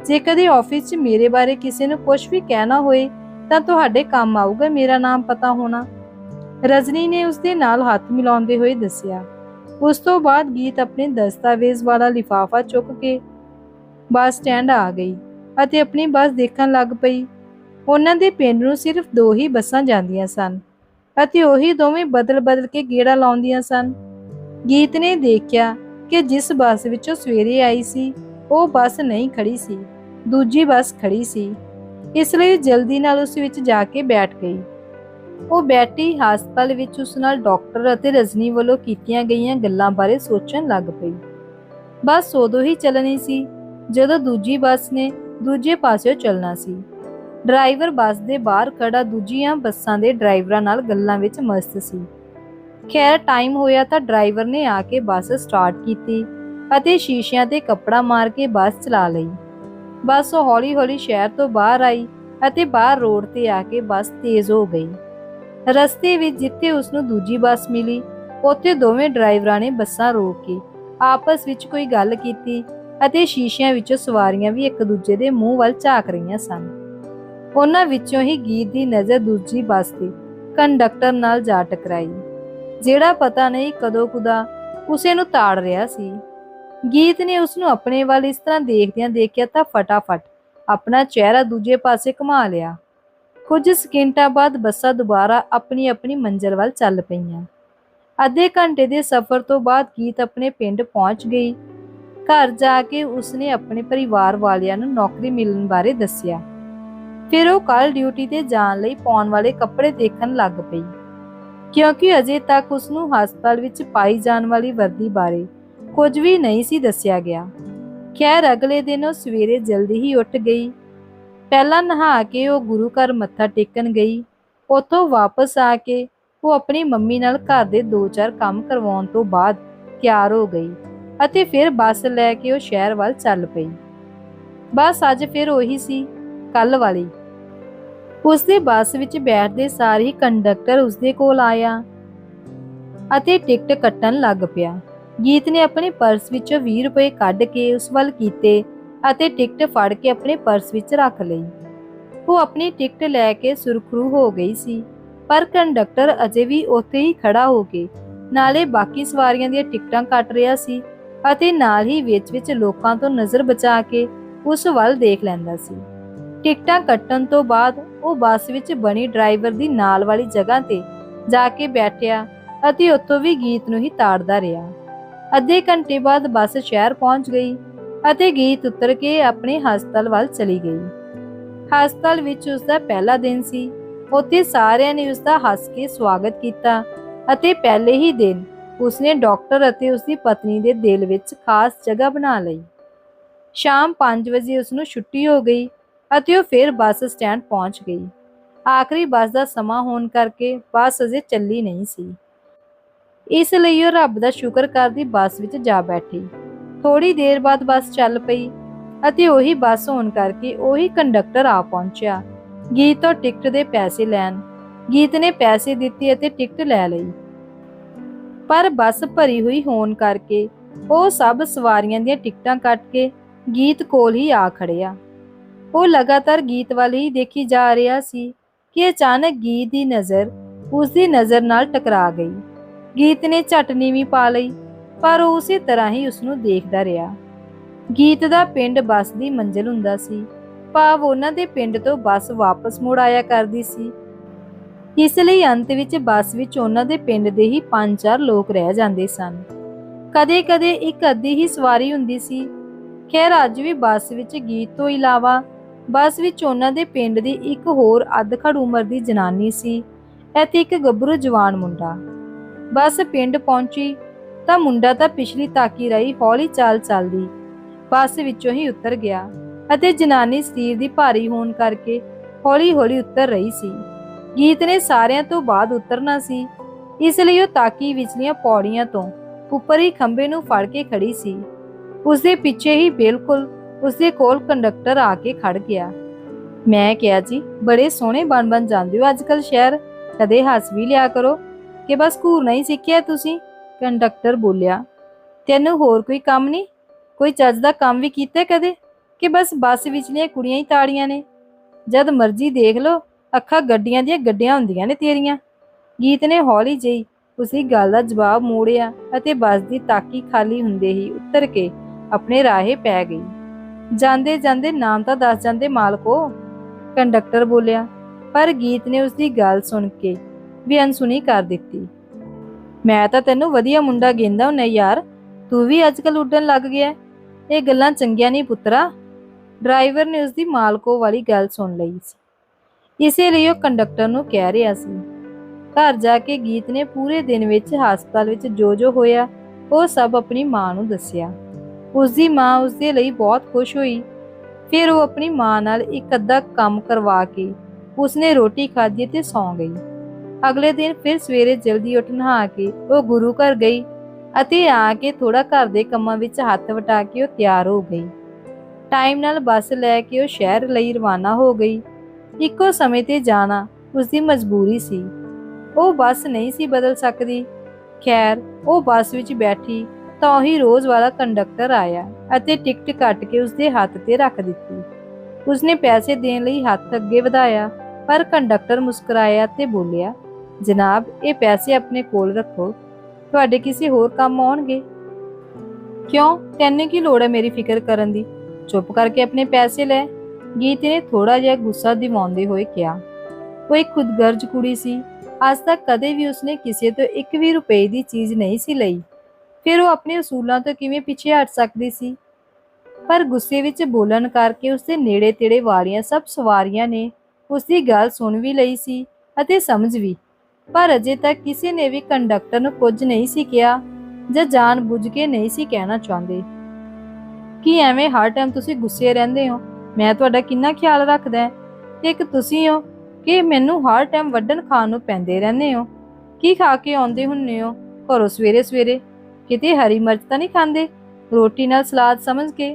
ਜੇ ਕਦੇ ਆਫਿਸ 'ਚ ਮੇਰੇ ਬਾਰੇ ਕਿਸੇ ਨੂੰ ਕੁਝ ਵੀ ਕਹਿਣਾ ਹੋਏ, ਤਾਂ ਤੁਹਾਡੇ ਕੰਮ ਆਊਗਾ ਮੇਰਾ ਨਾਮ ਪਤਾ ਹੋਣਾ। ਰਜਨੀ ਨੇ ਉਸ ਦੇ ਨਾਲ ਹੱਥ ਮਿਲਾਉਂਦੇ ਹੋਏ ਦੱਸਿਆ। ਉਸ ਤੋਂ ਬਾਅਦ ਗੀਤ ਆਪਣੇ ਦਸਤਾਵੇਜ਼ ਵਾਲਾ ਲਿਫਾਫਾ ਚੁੱਕ ਕੇ ਬੱਸ ਸਟੈਂਡ ਆ ਗਈ ਅਤੇ ਆਪਣੀ ਬੱਸ ਦੇਖਣ ਲੱਗ ਪਈ। ਉਹਨਾਂ ਦੇ ਪਿੰਡ ਨੂੰ ਸਿਰਫ ਦੋ ਹੀ ਬੱਸਾਂ ਜਾਂਦੀਆਂ ਸਨ ਅਤੇ ਉਹੀ ਦੋਵੇਂ ਬਦਲ-ਬਦਲ ਕੇ ਗੇੜਾ ਲਾਉਂਦੀਆਂ ਸਨ। ਗੀਤ ਨੇ ਦੇਖਿਆ ਕਿ ਜਿਸ ਬੱਸ ਵਿੱਚੋਂ ਸਵੇਰੇ ਆਈ ਸੀ, ਉਹ ਬੱਸ ਨਹੀਂ ਖੜੀ ਸੀ, ਦੂਜੀ ਬੱਸ ਖੜੀ ਸੀ। ਇਸ ਲਈ ਜਲਦੀ ਨਾਲ ਉਸ ਵਿੱਚ ਜਾ ਕੇ ਬੈਠ ਗਈ। ਉਹ ਬੈਠੀ ਹਸਪਤਾਲ ਵਿੱਚ ਉਸ ਨਾਲ ਡਾਕਟਰ ਅਤੇ ਰਜਨੀ ਵੱਲੋਂ ਕੀਤੀਆਂ ਗਈਆਂ ਗੱਲਾਂ ਬਾਰੇ ਸੋਚਣ ਲੱਗ ਪਈ। ਬੱਸ ਉਦੋਂ ਹੀ ਚੱਲਣੀ ਸੀ ਜਦੋਂ ਦੂਜੀ ਬੱਸ ਨੇ ਦੂਜੇ ਪਾਸਿਓਂ ਚੱਲਣਾ ਸੀ। ਡਰਾਈਵਰ ਬੱਸ ਦੇ ਬਾਹਰ ਖੜਾ ਦੂਜੀਆਂ ਬੱਸਾਂ ਦੇ ਡਰਾਈਵਰਾਂ ਨਾਲ ਗੱਲਾਂ ਵਿੱਚ ਮਸਤ ਸੀ। ਖੈਰ ਟਾਈਮ ਹੋਇਆ ਤਾਂ ਡਰਾਈਵਰ ਨੇ ਆ ਕੇ ਬੱਸ ਸਟਾਰਟ ਕੀਤੀ ਅਤੇ ਸ਼ੀਸ਼ਿਆਂ ਤੇ ਕੱਪੜਾ ਮਾਰ ਕੇ ਬੱਸ ਚਲਾ ਲਈ। ਬੱਸ ਹੌਲੀ-ਹੌਲੀ ਸ਼ਹਿਰ ਤੋਂ ਬਾਹਰ ਆਈ ਅਤੇ ਬਾਹਰ ਰੋਡ ਤੇ ਆ ਕੇ ਬੱਸ ਤੇਜ਼ ਹੋ ਗਈ। ਰਸਤੇ ਵਿੱਚ ਜਿੱਥੇ ਉਸ ਨੂੰ ਦੂਜੀ ਬੱਸ ਮਿਲੀ, ਉੱਥੇ ਦੋਵੇਂ ਡਰਾਈਵਰਾਂ ਨੇ ਬੱਸਾਂ ਰੋਕ ਕੇ ਆਪਸ ਵਿੱਚ ਕੋਈ ਗੱਲ ਕੀਤੀ ਅਤੇ ਸ਼ੀਸ਼ਿਆਂ ਵਿੱਚੋਂ ਸਵਾਰੀਆਂ ਵੀ ਇੱਕ ਦੂਜੇ ਦੇ ਮੂੰਹ ਵੱਲ ਝਾਕ ਰਹੀਆਂ ਸਨ। ਉਹਨਾਂ ਵਿੱਚੋਂ ਹੀ ਗੀਤ ਦੀ ਨਜ਼ਰ ਦੂਜੀ ਬੱਸ ਤੇ ਕੰਡਕਟਰ ਨਾਲ ਜਾ ਟਕਰਾਈ। ਜਿਹੜਾ ਪਤਾ ਨਹੀਂ ਕਦੋਂ ਕੁਦਾ ਉਸੇ ਨੂੰ ਤਾੜ ਰਿਹਾ ਸੀ। ਗੀਤ ਨੇ ਉਸ ਨੂੰ ਆਪਣੇ ਵੱਲ ਇਸ ਤਰ੍ਹਾਂ ਦੇਖਦਿਆਂ ਦੇਖਿਆ ਤਾਂ ਫਟਾਫਟ ਆਪਣਾ ਚਿਹਰਾ ਦੂਜੇ ਪਾਸੇ ਘੁਮਾ ਲਿਆ। ਕੁਝ ਸਕਿੰਟਾਂ ਬਾਅਦ ਬੱਸਾਂ ਦੁਬਾਰਾ ਆਪਣੀ ਆਪਣੀ ਮੰਜ਼ਿਲ ਵੱਲ ਚੱਲ ਪਈਆਂ। ਅੱਧੇ ਘੰਟੇ ਦੇ ਸਫ਼ਰ ਤੋਂ ਬਾਅਦ ਗੀਤ ਆਪਣੇ ਪਿੰਡ ਪਹੁੰਚ ਗਈ। ਘਰ ਜਾ ਕੇ ਉਸਨੇ ਆਪਣੇ ਪਰਿਵਾਰ ਵਾਲਿਆਂ ਨੂੰ ਨੌਕਰੀ ਮਿਲਣ ਬਾਰੇ ਦੱਸਿਆ। ਫਿਰ ਉਹ ਕੱਲ ਡਿਊਟੀ ਤੇ ਜਾਣ ਲਈ ਪਾਉਣ ਵਾਲੇ ਕੱਪੜੇ ਦੇਖਣ ਲੱਗ ਪਈ। ਕਿਉਂਕਿ ਅਜੇ ਤੱਕ ਉਸ ਨੂੰ ਹਸਪਤਾਲ ਵਿੱਚ ਪਾਈ ਜਾਣ ਵਾਲੀ ਵਰਦੀ ਬਾਰੇ ਕੁਝ ਵੀ ਨਹੀਂ ਸੀ ਦੱਸਿਆ ਗਿਆ। ਖੈਰ, ਅਗਲੇ ਦਿਨ ਉਹ ਸਵੇਰੇ ਜਲਦੀ ਹੀ ਉੱਠ ਗਈ। ਪਹਿਲਾਂ ਨਹਾ ਕੇ ਉਹ ਗੁਰੂ ਘਰ ਮੱਥਾ ਟੇਕਣ ਗਈ। ਉੱਥੋਂ ਵਾਪਸ ਆ ਕੇ ਉਹ ਆਪਣੀ ਮੰਮੀ ਨਾਲ ਘਰ ਦੇ ਦੋ ਚਾਰ ਕੰਮ ਕਰਵਾਉਣ ਤੋਂ ਬਾਅਦ ਤਿਆਰ ਹੋ ਗਈ ਅਤੇ ਫਿਰ ਬੱਸ ਲੈ ਕੇ ਉਹ ਸ਼ਹਿਰ ਵੱਲ ਚੱਲ ਪਈ। ਬਸ ਅੱਜ ਫਿਰ ਉਹੀ ਸੀ ਕੱਲ ਵਾਲੀ। ਉਸਦੇ ਬੱਸ ਵਿੱਚ ਬੈਠਦੇ ਸਾਰ ਹੀ ਕੰਡਕਟਰ ਉਸਦੇ ਕੋਲ ਆਇਆ ਅਤੇ ਟਿਕਟ ਕੱਟਣ ਲੱਗ ਪਿਆ। ਗੀਤ ਨੇ ਆਪਣੇ ਪਰਸ ਵਿੱਚੋਂ 20 ਰੁਪਏ ਕੱਢ ਕੇ ਉਸ ਵੱਲ ਕੀਤੇ ਅਤੇ ਟਿਕਟ ਫੜ ਕੇ ਆਪਣੇ ਪਰਸ ਵਿੱਚ ਰੱਖ ਲਈ। ਉਹ ਆਪਣੀ ਟਿਕਟ ਲੈ ਕੇ ਸੁਰਖਰੂ ਹੋ ਗਈ ਸੀ, ਪਰ ਕੰਡਕਟਰ ਅਜੇ ਵੀ ਉੱਥੇ ਹੀ ਖੜਾ ਹੋ ਕੇ ਨਾਲੇ ਬਾਕੀ ਸਵਾਰੀਆਂ ਦੀਆਂ ਟਿਕਟਾਂ ਕੱਟ ਰਿਹਾ ਸੀ ਅਤੇ ਨਾਲ ਹੀ ਵਿੱਚ-ਵਿੱਚ ਲੋਕਾਂ ਤੋਂ ਨਜ਼ਰ ਬਚਾ ਕੇ ਉਸ ਵੱਲ ਦੇਖ ਲੈਂਦਾ ਸੀ। ਟਿਕਟਾਂ ਕੱਟਣ ਤੋਂ ਬਾਅਦ ਉਹ ਬੱਸ ਵਿੱਚ ਬਣੀ ਡਰਾਈਵਰ ਦੀ ਨਾਲ ਵਾਲੀ ਜਗ੍ਹਾ ਤੇ ਜਾ ਕੇ ਬੈਠਿਆ ਅਤੇ ਉੱਥੋਂ ਵੀ ਗੀਤ ਨੂੰ ਹੀ ਤਾੜਦਾ ਰਿਹਾ। ਅੱਧੇ ਘੰਟੇ ਬਾਅਦ ਬੱਸ ਸ਼ਹਿਰ ਪਹੁੰਚ ਗਈ ਅਤੇ ਗੀਤ ਉਤਰ ਕੇ ਆਪਣੇ ਹਸਪਤਾਲ ਵੱਲ ਚਲੀ ਗਈ। ਹਸਪਤਾਲ ਵਿੱਚ ਉਸ ਦਾ ਪਹਿਲਾ ਦਿਨ ਸੀ। ਉੱਥੇ ਸਾਰਿਆਂ ਨੇ ਉਸ ਦਾ ਹੱਸ ਕੇ ਸਵਾਗਤ ਕੀਤਾ ਅਤੇ ਪਹਿਲੇ ਹੀ ਦਿਨ ਉਸਨੇ ਡਾਕਟਰ ਅਤੇ ਉਸਦੀ ਪਤਨੀ ਦੇ ਦਿਲ ਵਿੱਚ ਖਾਸ ਜਗ੍ਹਾ ਬਣਾ ਲਈ। ਸ਼ਾਮ 5 ਵਜੇ ਉਸ ਨੂੰ ਛੁੱਟੀ ਹੋ ਗਈ ਅਤੇ ਉਹ ਫਿਰ ਬੱਸ ਸਟੈਂਡ ਪਹੁੰਚ ਗਈ। ਆਖਰੀ ਬੱਸ ਦਾ ਸਮਾਂ ਹੋਣ ਕਰਕੇ ਬੱਸ ਅਜੇ ਚੱਲੀ ਨਹੀਂ ਸੀ। ਇਸ ਲਈ ਉਹ ਰੱਬ ਦਾ ਸ਼ੁਕਰ ਕਰਦੀ ਬੱਸ ਵਿੱਚ ਜਾ ਬੈਠੀ। ਥੋੜੀ ਦੇਰ ਬਾਅਦ ਬੱਸ ਚੱਲ ਪਈ ਅਤੇ ਉਹੀ ਬੱਸ ਹੋਣ ਕਰਕੇ ਉਹੀ ਕੰਡਕਟਰ ਆ ਪਹੁੰਚਿਆ। ਗੀਤ ਤੋਂ ਟਿਕਟ ਦੇ ਪੈਸੇ ਲੈਣ। ਗੀਤ ਨੇ ਪੈਸੇ ਦਿੱਤੇ ਅਤੇ ਟਿਕਟ ਲੈ ਲਈ। ਪਰ ਬੱਸ ਭਰੀ ਹੋਈ ਹੋਣ ਕਰਕੇ ਉਹ ਸਭ ਸਵਾਰੀਆਂ ਦੀਆਂ ਟਿਕਟਾਂ ਕੱਟ ਕੇ ਗੀਤ ਕੋਲ ਹੀ ਆ ਖੜਿਆ ਉਹ ਲਗਾਤਾਰ ਗੀਤ ਵੱਲ ਹੀ ਦੇਖੀ ਜਾ ਰਿਹਾ ਸੀ ਕਿ ਅਚਾਨਕ ਗੀਤ ਦੀ ਨਜ਼ਰ ਉਸ ਦੀ ਨਜ਼ਰ ਨਾਲ ਟਕਰਾ ਗਈ। ਗੀਤ ਨੇ ਝਟ ਨੀਵੀਂ ਪਾ ਲਈ, ਪਰ ਉਹ ਉਸੇ ਤਰ੍ਹਾਂ ਹੀ ਉਸ ਨੂੰ ਦੇਖਦਾ ਰਿਹਾ। ਗੀਤ ਦਾ ਪਿੰਡ ਬੱਸ ਦੀ ਮੰਜ਼ਿਲ ਹੁੰਦਾ ਸੀ। ਭਾਵ ਉਹਨਾਂ ਦੇ ਪਿੰਡ ਤੋਂ ਬੱਸ ਵਾਪਸ ਮੁੜ ਆਇਆ ਕਰਦੀ ਸੀ। ਇਸ ਲਈ ਅੰਤ ਵਿੱਚ ਬੱਸ ਵਿੱਚ ਉਹਨਾਂ ਦੇ ਪਿੰਡ ਦੇ ਹੀ 5-4 ਲੋਕ ਰਹਿ ਜਾਂਦੇ ਸਨ। ਕਦੇ-ਕਦੇ ਇੱਕ ਅੱਧੀ ਹੀ ਸਵਾਰੀ ਹੁੰਦੀ ਸੀ। ਖੈਰ, ਅੱਜ ਵੀ ਬੱਸ ਵਿੱਚ ਗੀਤ ਤੋਂ ਇਲਾਵਾ ਬੱਸ ਵਿੱਚ ਉਹਨਾਂ ਦੇ ਪਿੰਡ ਦੀ ਇੱਕ ਹੋਰ ਅੱਧਖੜ ਉਮਰ ਦੀ ਜਨਾਨੀ ਸੀ। ਅਤੇ ਇੱਕ ਗੱਭਰੂ ਜਵਾਨ ਮੁੰਡਾ। ਬੱਸ ਪਿੰਡ ਪਹੁੰਚੀ ਤਾਂ ਮੁੰਡਾ ਤਾਂ ਪਿਛਲੀ ਤਾਕੀ ਰਹੀ ਹੌਲੀ ਚਾਲ ਚੱਲਦੀ। ਬੱਸ ਵਿੱਚੋਂ ਹੀ ਉਤਰ ਗਿਆ ਅਤੇ ਜਨਾਨੀ ਸਰੀਰ ਦੀ ਭਾਰੀ ਹੋਣ ਕਰਕੇ ਹੌਲੀ-ਹੌਲੀ ਉਤਰ ਰਹੀ ਸੀ। ਗੀਤ ਨੇ ਸਾਰਿਆਂ ਤੋਂ ਬਾਅਦ ਉਤਰਨਾ ਸੀ। ਇਸ ਲਈ ਉਹ ਤਾਕੀ ਵਿਚਲੀਆਂ ਪੌੜੀਆਂ ਤੋਂ ਉੱਪਰ ਹੀ ਖੰਭੇ ਨੂੰ ਫੜ ਕੇ ਖੜੀ ਸੀ। ਉਸ ਦੇ ਪਿੱਛੇ ਹੀ ਬਿਲਕੁਲ ਉਸਦੇ ਕੋਲ ਕੰਡਕਟਰ ਆ ਕੇ ਖੜ ਗਿਆ। ਮੈਂ ਕਿਹਾ, ਜੀ, ਬੜੇ ਸੋਹਣੇ ਬਣ ਬਣ ਜਾਂਦੇ ਹੋ ਅੱਜਕੱਲ ਸ਼ਹਿਰ। ਕਦੇ ਹੱਸ ਵੀ ਲਿਆ ਕਰੋ। ਕਿ ਬਸ ਘੂਰ ਨਹੀਂ ਸਿੱਖਿਆ ਤੁਸੀਂ? ਕੰਡਕਟਰ ਬੋਲਿਆ, ਤੈਨੂੰ ਹੋਰ ਕੋਈ ਕੰਮ ਨਹੀਂ? ਕੋਈ ਚੱਜ ਦਾ ਕੰਮ ਵੀ ਕੀਤਾ ਕਦੇ? ਕਿ ਬਸ ਬੱਸ ਵਿਚਲੀਆਂ ਕੁੜੀਆਂ ਹੀ ਤਾੜੀਆਂ ਨੇ? ਜਦ ਮਰਜ਼ੀ ਦੇਖ ਲਓ, ਅੱਖਾਂ ਗੱਡੀਆਂ ਦੀਆਂ ਗੱਡੀਆਂ ਹੁੰਦੀਆਂ ਨੇ ਤੇਰੀਆਂ। ਗੀਤ ਨੇ ਹੌਲੀ ਜਿਹੀ ਉਸਦੀ ਗੱਲ ਦਾ ਜਵਾਬ ਮੋੜਿਆ ਅਤੇ ਬੱਸ ਦੀ ਤਾਕੀ ਖਾਲੀ ਹੁੰਦੇ ਹੀ ਉੱਤਰ ਕੇ ਆਪਣੇ ਰਾਹੇ ਪੈ ਗਈ। ਜਾਂਦੇ ਜਾਂਦੇ ਨਾਮ ਤਾਂ ਦੱਸ ਜਾਂਦੇ ਮਾਲਕੋ ਕੰਡਕਟਰ ਬੋਲਿਆ, ਪਰ ਗੀਤ ਨੇ ਉਸ ਦੀ ਗੱਲ ਸੁਣ ਕੇ ਵੀ ਅਨਸੁਣੀ ਕਰ ਦਿੱਤੀ। ਮੈਂ ਤਾਂ ਤੈਨੂੰ ਵਧੀਆ ਮੁੰਡਾ ਗੇਂਦਾ ਹੁੰਨਾ ਯਾਰ, ਤੂੰ ਵੀ ਅੱਜਕੱਲ ਉੱਡਣ ਲੱਗ ਗਿਆ ਇਹ ਗੱਲਾਂ ਚੰਗੀਆਂ ਨਹੀਂ ਪੁੱਤਰਾ। ਡਰਾਈਵਰ ਨੇ ਉਸ ਦੀ ਮਾਲਕੋ ਵਾਲੀ ਗੱਲ ਸੁਣ ਲਈ ਸੀ। ਇਸੇ ਲਈ ਉਹ ਕੰਡਕਟਰ ਨੂੰ ਕਹਿ ਰਿਹਾ ਸੀ। ਘਰ ਜਾ ਕੇ ਗੀਤ ਨੇ ਪੂਰੇ ਦਿਨ ਵਿੱਚ ਹਸਪਤਾਲ ਵਿੱਚ ਜੋ ਜੋ ਹੋਇਆ, ਉਹ ਸਭ ਆਪਣੀ ਮਾਂ ਨੂੰ ਦੱਸਿਆ। ਉਸ ਦੀ ਮਾਂ ਉਸ ਦੇ ਲਈ ਬਹੁਤ ਖੁਸ਼ ਹੋਈ। ਫਿਰ ਉਹ ਆਪਣੀ ਮਾਂ ਨਾਲ ਇੱਕ ਅੱਧਾ ਕੰਮ ਕਰਵਾ ਕੇ ਉਸਨੇ ਰੋਟੀ ਖਾਧੀ ਤੇ ਸੌਂ ਗਈ। ਅਗਲੇ ਦਿਨ ਫਿਰ ਸਵੇਰੇ ਜਲਦੀ ਉੱਠ ਨਹਾ ਕੇ ਉਹ ਗੁਰੂ ਘਰ ਗਈ ਅਤੇ ਆ ਕੇ ਥੋੜਾ ਘਰ ਦੇ ਕੰਮਾਂ ਵਿੱਚ ਹੱਥ ਵਟਾ ਕੇ ਉਹ ਤਿਆਰ ਹੋ ਗਈ। ਟਾਈਮ ਨਾਲ ਬੱਸ ਲੈ ਕੇ ਉਹ ਸ਼ਹਿਰ ਲਈ ਰਵਾਨਾ ਹੋ ਗਈ। ਇੱਕੋ ਸਮੇਂ ਤੇ ਜਾਣਾ ਉਸ ਦੀ ਮਜਬੂਰੀ ਸੀ। ਉਹ ਬੱਸ ਨਹੀਂ ਸੀ ਬਦਲ ਸਕਦੀ। ਖੈਰ, ਉਹ ਬੱਸ ਵਿੱਚ ਬੈਠੀ ਤਾਂ ਉਹੀ ਰੋਜ਼ ਵਾਲਾ ਕੰਡਕਟਰ ਆਇਆ ਅਤੇ ਟਿਕਟ ਕੱਟ ਕੇ ਉਸਦੇ ਹੱਥ ਤੇ ਰੱਖ ਦਿੱਤੀ। ਉਸਨੇ ਪੈਸੇ ਦੇਣ ਲਈ ਹੱਥ ਅੱਗੇ ਵਧਾਇਆ, ਪਰ ਕੰਡਕਟਰ ਮੁਸਕਰਾਇਆ ਤੇ ਬੋਲਿਆ, ਜਨਾਬ, ਇਹ ਪੈਸੇ ਆਪਣੇ ਕੋਲ ਰੱਖੋ। ਤੁਹਾਡੇ ਕਿਸੇ ਹੋਰ ਕੰਮ ਆਉਣਗੇ? ਕਿਉਂ? ਤੈਨੂੰ ਕੀ ਲੋੜ ਹੈ ਮੇਰੀ ਫਿਕਰ ਕਰਨ ਦੀ? ਚੁੱਪ ਕਰਕੇ ਆਪਣੇ ਪੈਸੇ ਲੈ। ਗੀਤ ਨੇ ਥੋੜਾ ਜਿਹਾ ਗੁੱਸਾ ਦਿਵਾਉਂਦੇ ਹੋਏ ਕਿਹਾ। ਉਹ ਇੱਕ ਖੁਦਗਰਜ ਕੁੜੀ ਸੀ। ਅੱਜ ਤੱਕ ਕਦੇ ਵੀ ਉਸਨੇ ਕਿਸੇ ਤੋਂ ਇੱਕ ਵੀ ਰੁਪਏ ਦੀ ਚੀਜ਼ ਨਹੀਂ ਸੀ ਲਈ। ਫਿਰ ਉਹ ਆਪਣੇ ਅਸੂਲਾਂ ਤੋਂ ਕਿਵੇਂ ਪਿੱਛੇ ਹਟ ਸਕਦੀ ਸੀ? ਪਰ ਗੁੱਸੇ ਵਿੱਚ ਬੋਲਣ ਕਰਕੇ ਉਸਦੇ ਨੇੜੇ ਤੇੜੇ ਵਾਲੀਆਂ ਸਭ ਸਵਾਰੀਆਂ ਨੇ ਉਸਦੀ ਗੱਲ ਸੁਣ ਵੀ ਲਈ ਸੀ ਅਤੇ ਸਮਝ ਵੀ। ਪਰ ਅਜੇ ਤੱਕ ਕਿਸੇ ਨੇ ਵੀ ਕੰਡਕਟਰ ਨੂੰ ਕੁਝ ਨਹੀਂ ਸੀ ਕਿਹਾ ਜਾਂ ਜਾਣ ਕੇ ਨਹੀਂ ਸੀ ਕਹਿਣਾ ਚਾਹੁੰਦੇ। ਕੀ ਐਵੇਂ ਹਰ ਟਾਈਮ ਤੁਸੀਂ ਗੁੱਸੇ ਰਹਿੰਦੇ ਹੋ? ਮੈਂ ਤੁਹਾਡਾ ਕਿੰਨਾ ਖਿਆਲ ਰੱਖਦਾ ਤੇ ਇੱਕ ਤੁਸੀਂ ਹੋ ਕਿ ਮੈਨੂੰ ਹਰ ਟਾਈਮ ਵੱਡਣ ਖਾਣ ਨੂੰ ਪੈਂਦੇ ਰਹਿੰਦੇ ਹੋ? ਕੀ ਖਾ ਕੇ ਆਉਂਦੇ ਹੁੰਨੇ ਹੋ? ਘਰੋਂ ਸਵੇਰੇ ਸਵੇਰੇ ਕਿਤੇ ਹਰੀ ਮਿਰਚ ਤਾਂ ਨਹੀਂ ਖਾਂਦੇ? ਰੋਟੀ ਨਾਲ ਸਲਾਦ ਸਮਝ ਕੇ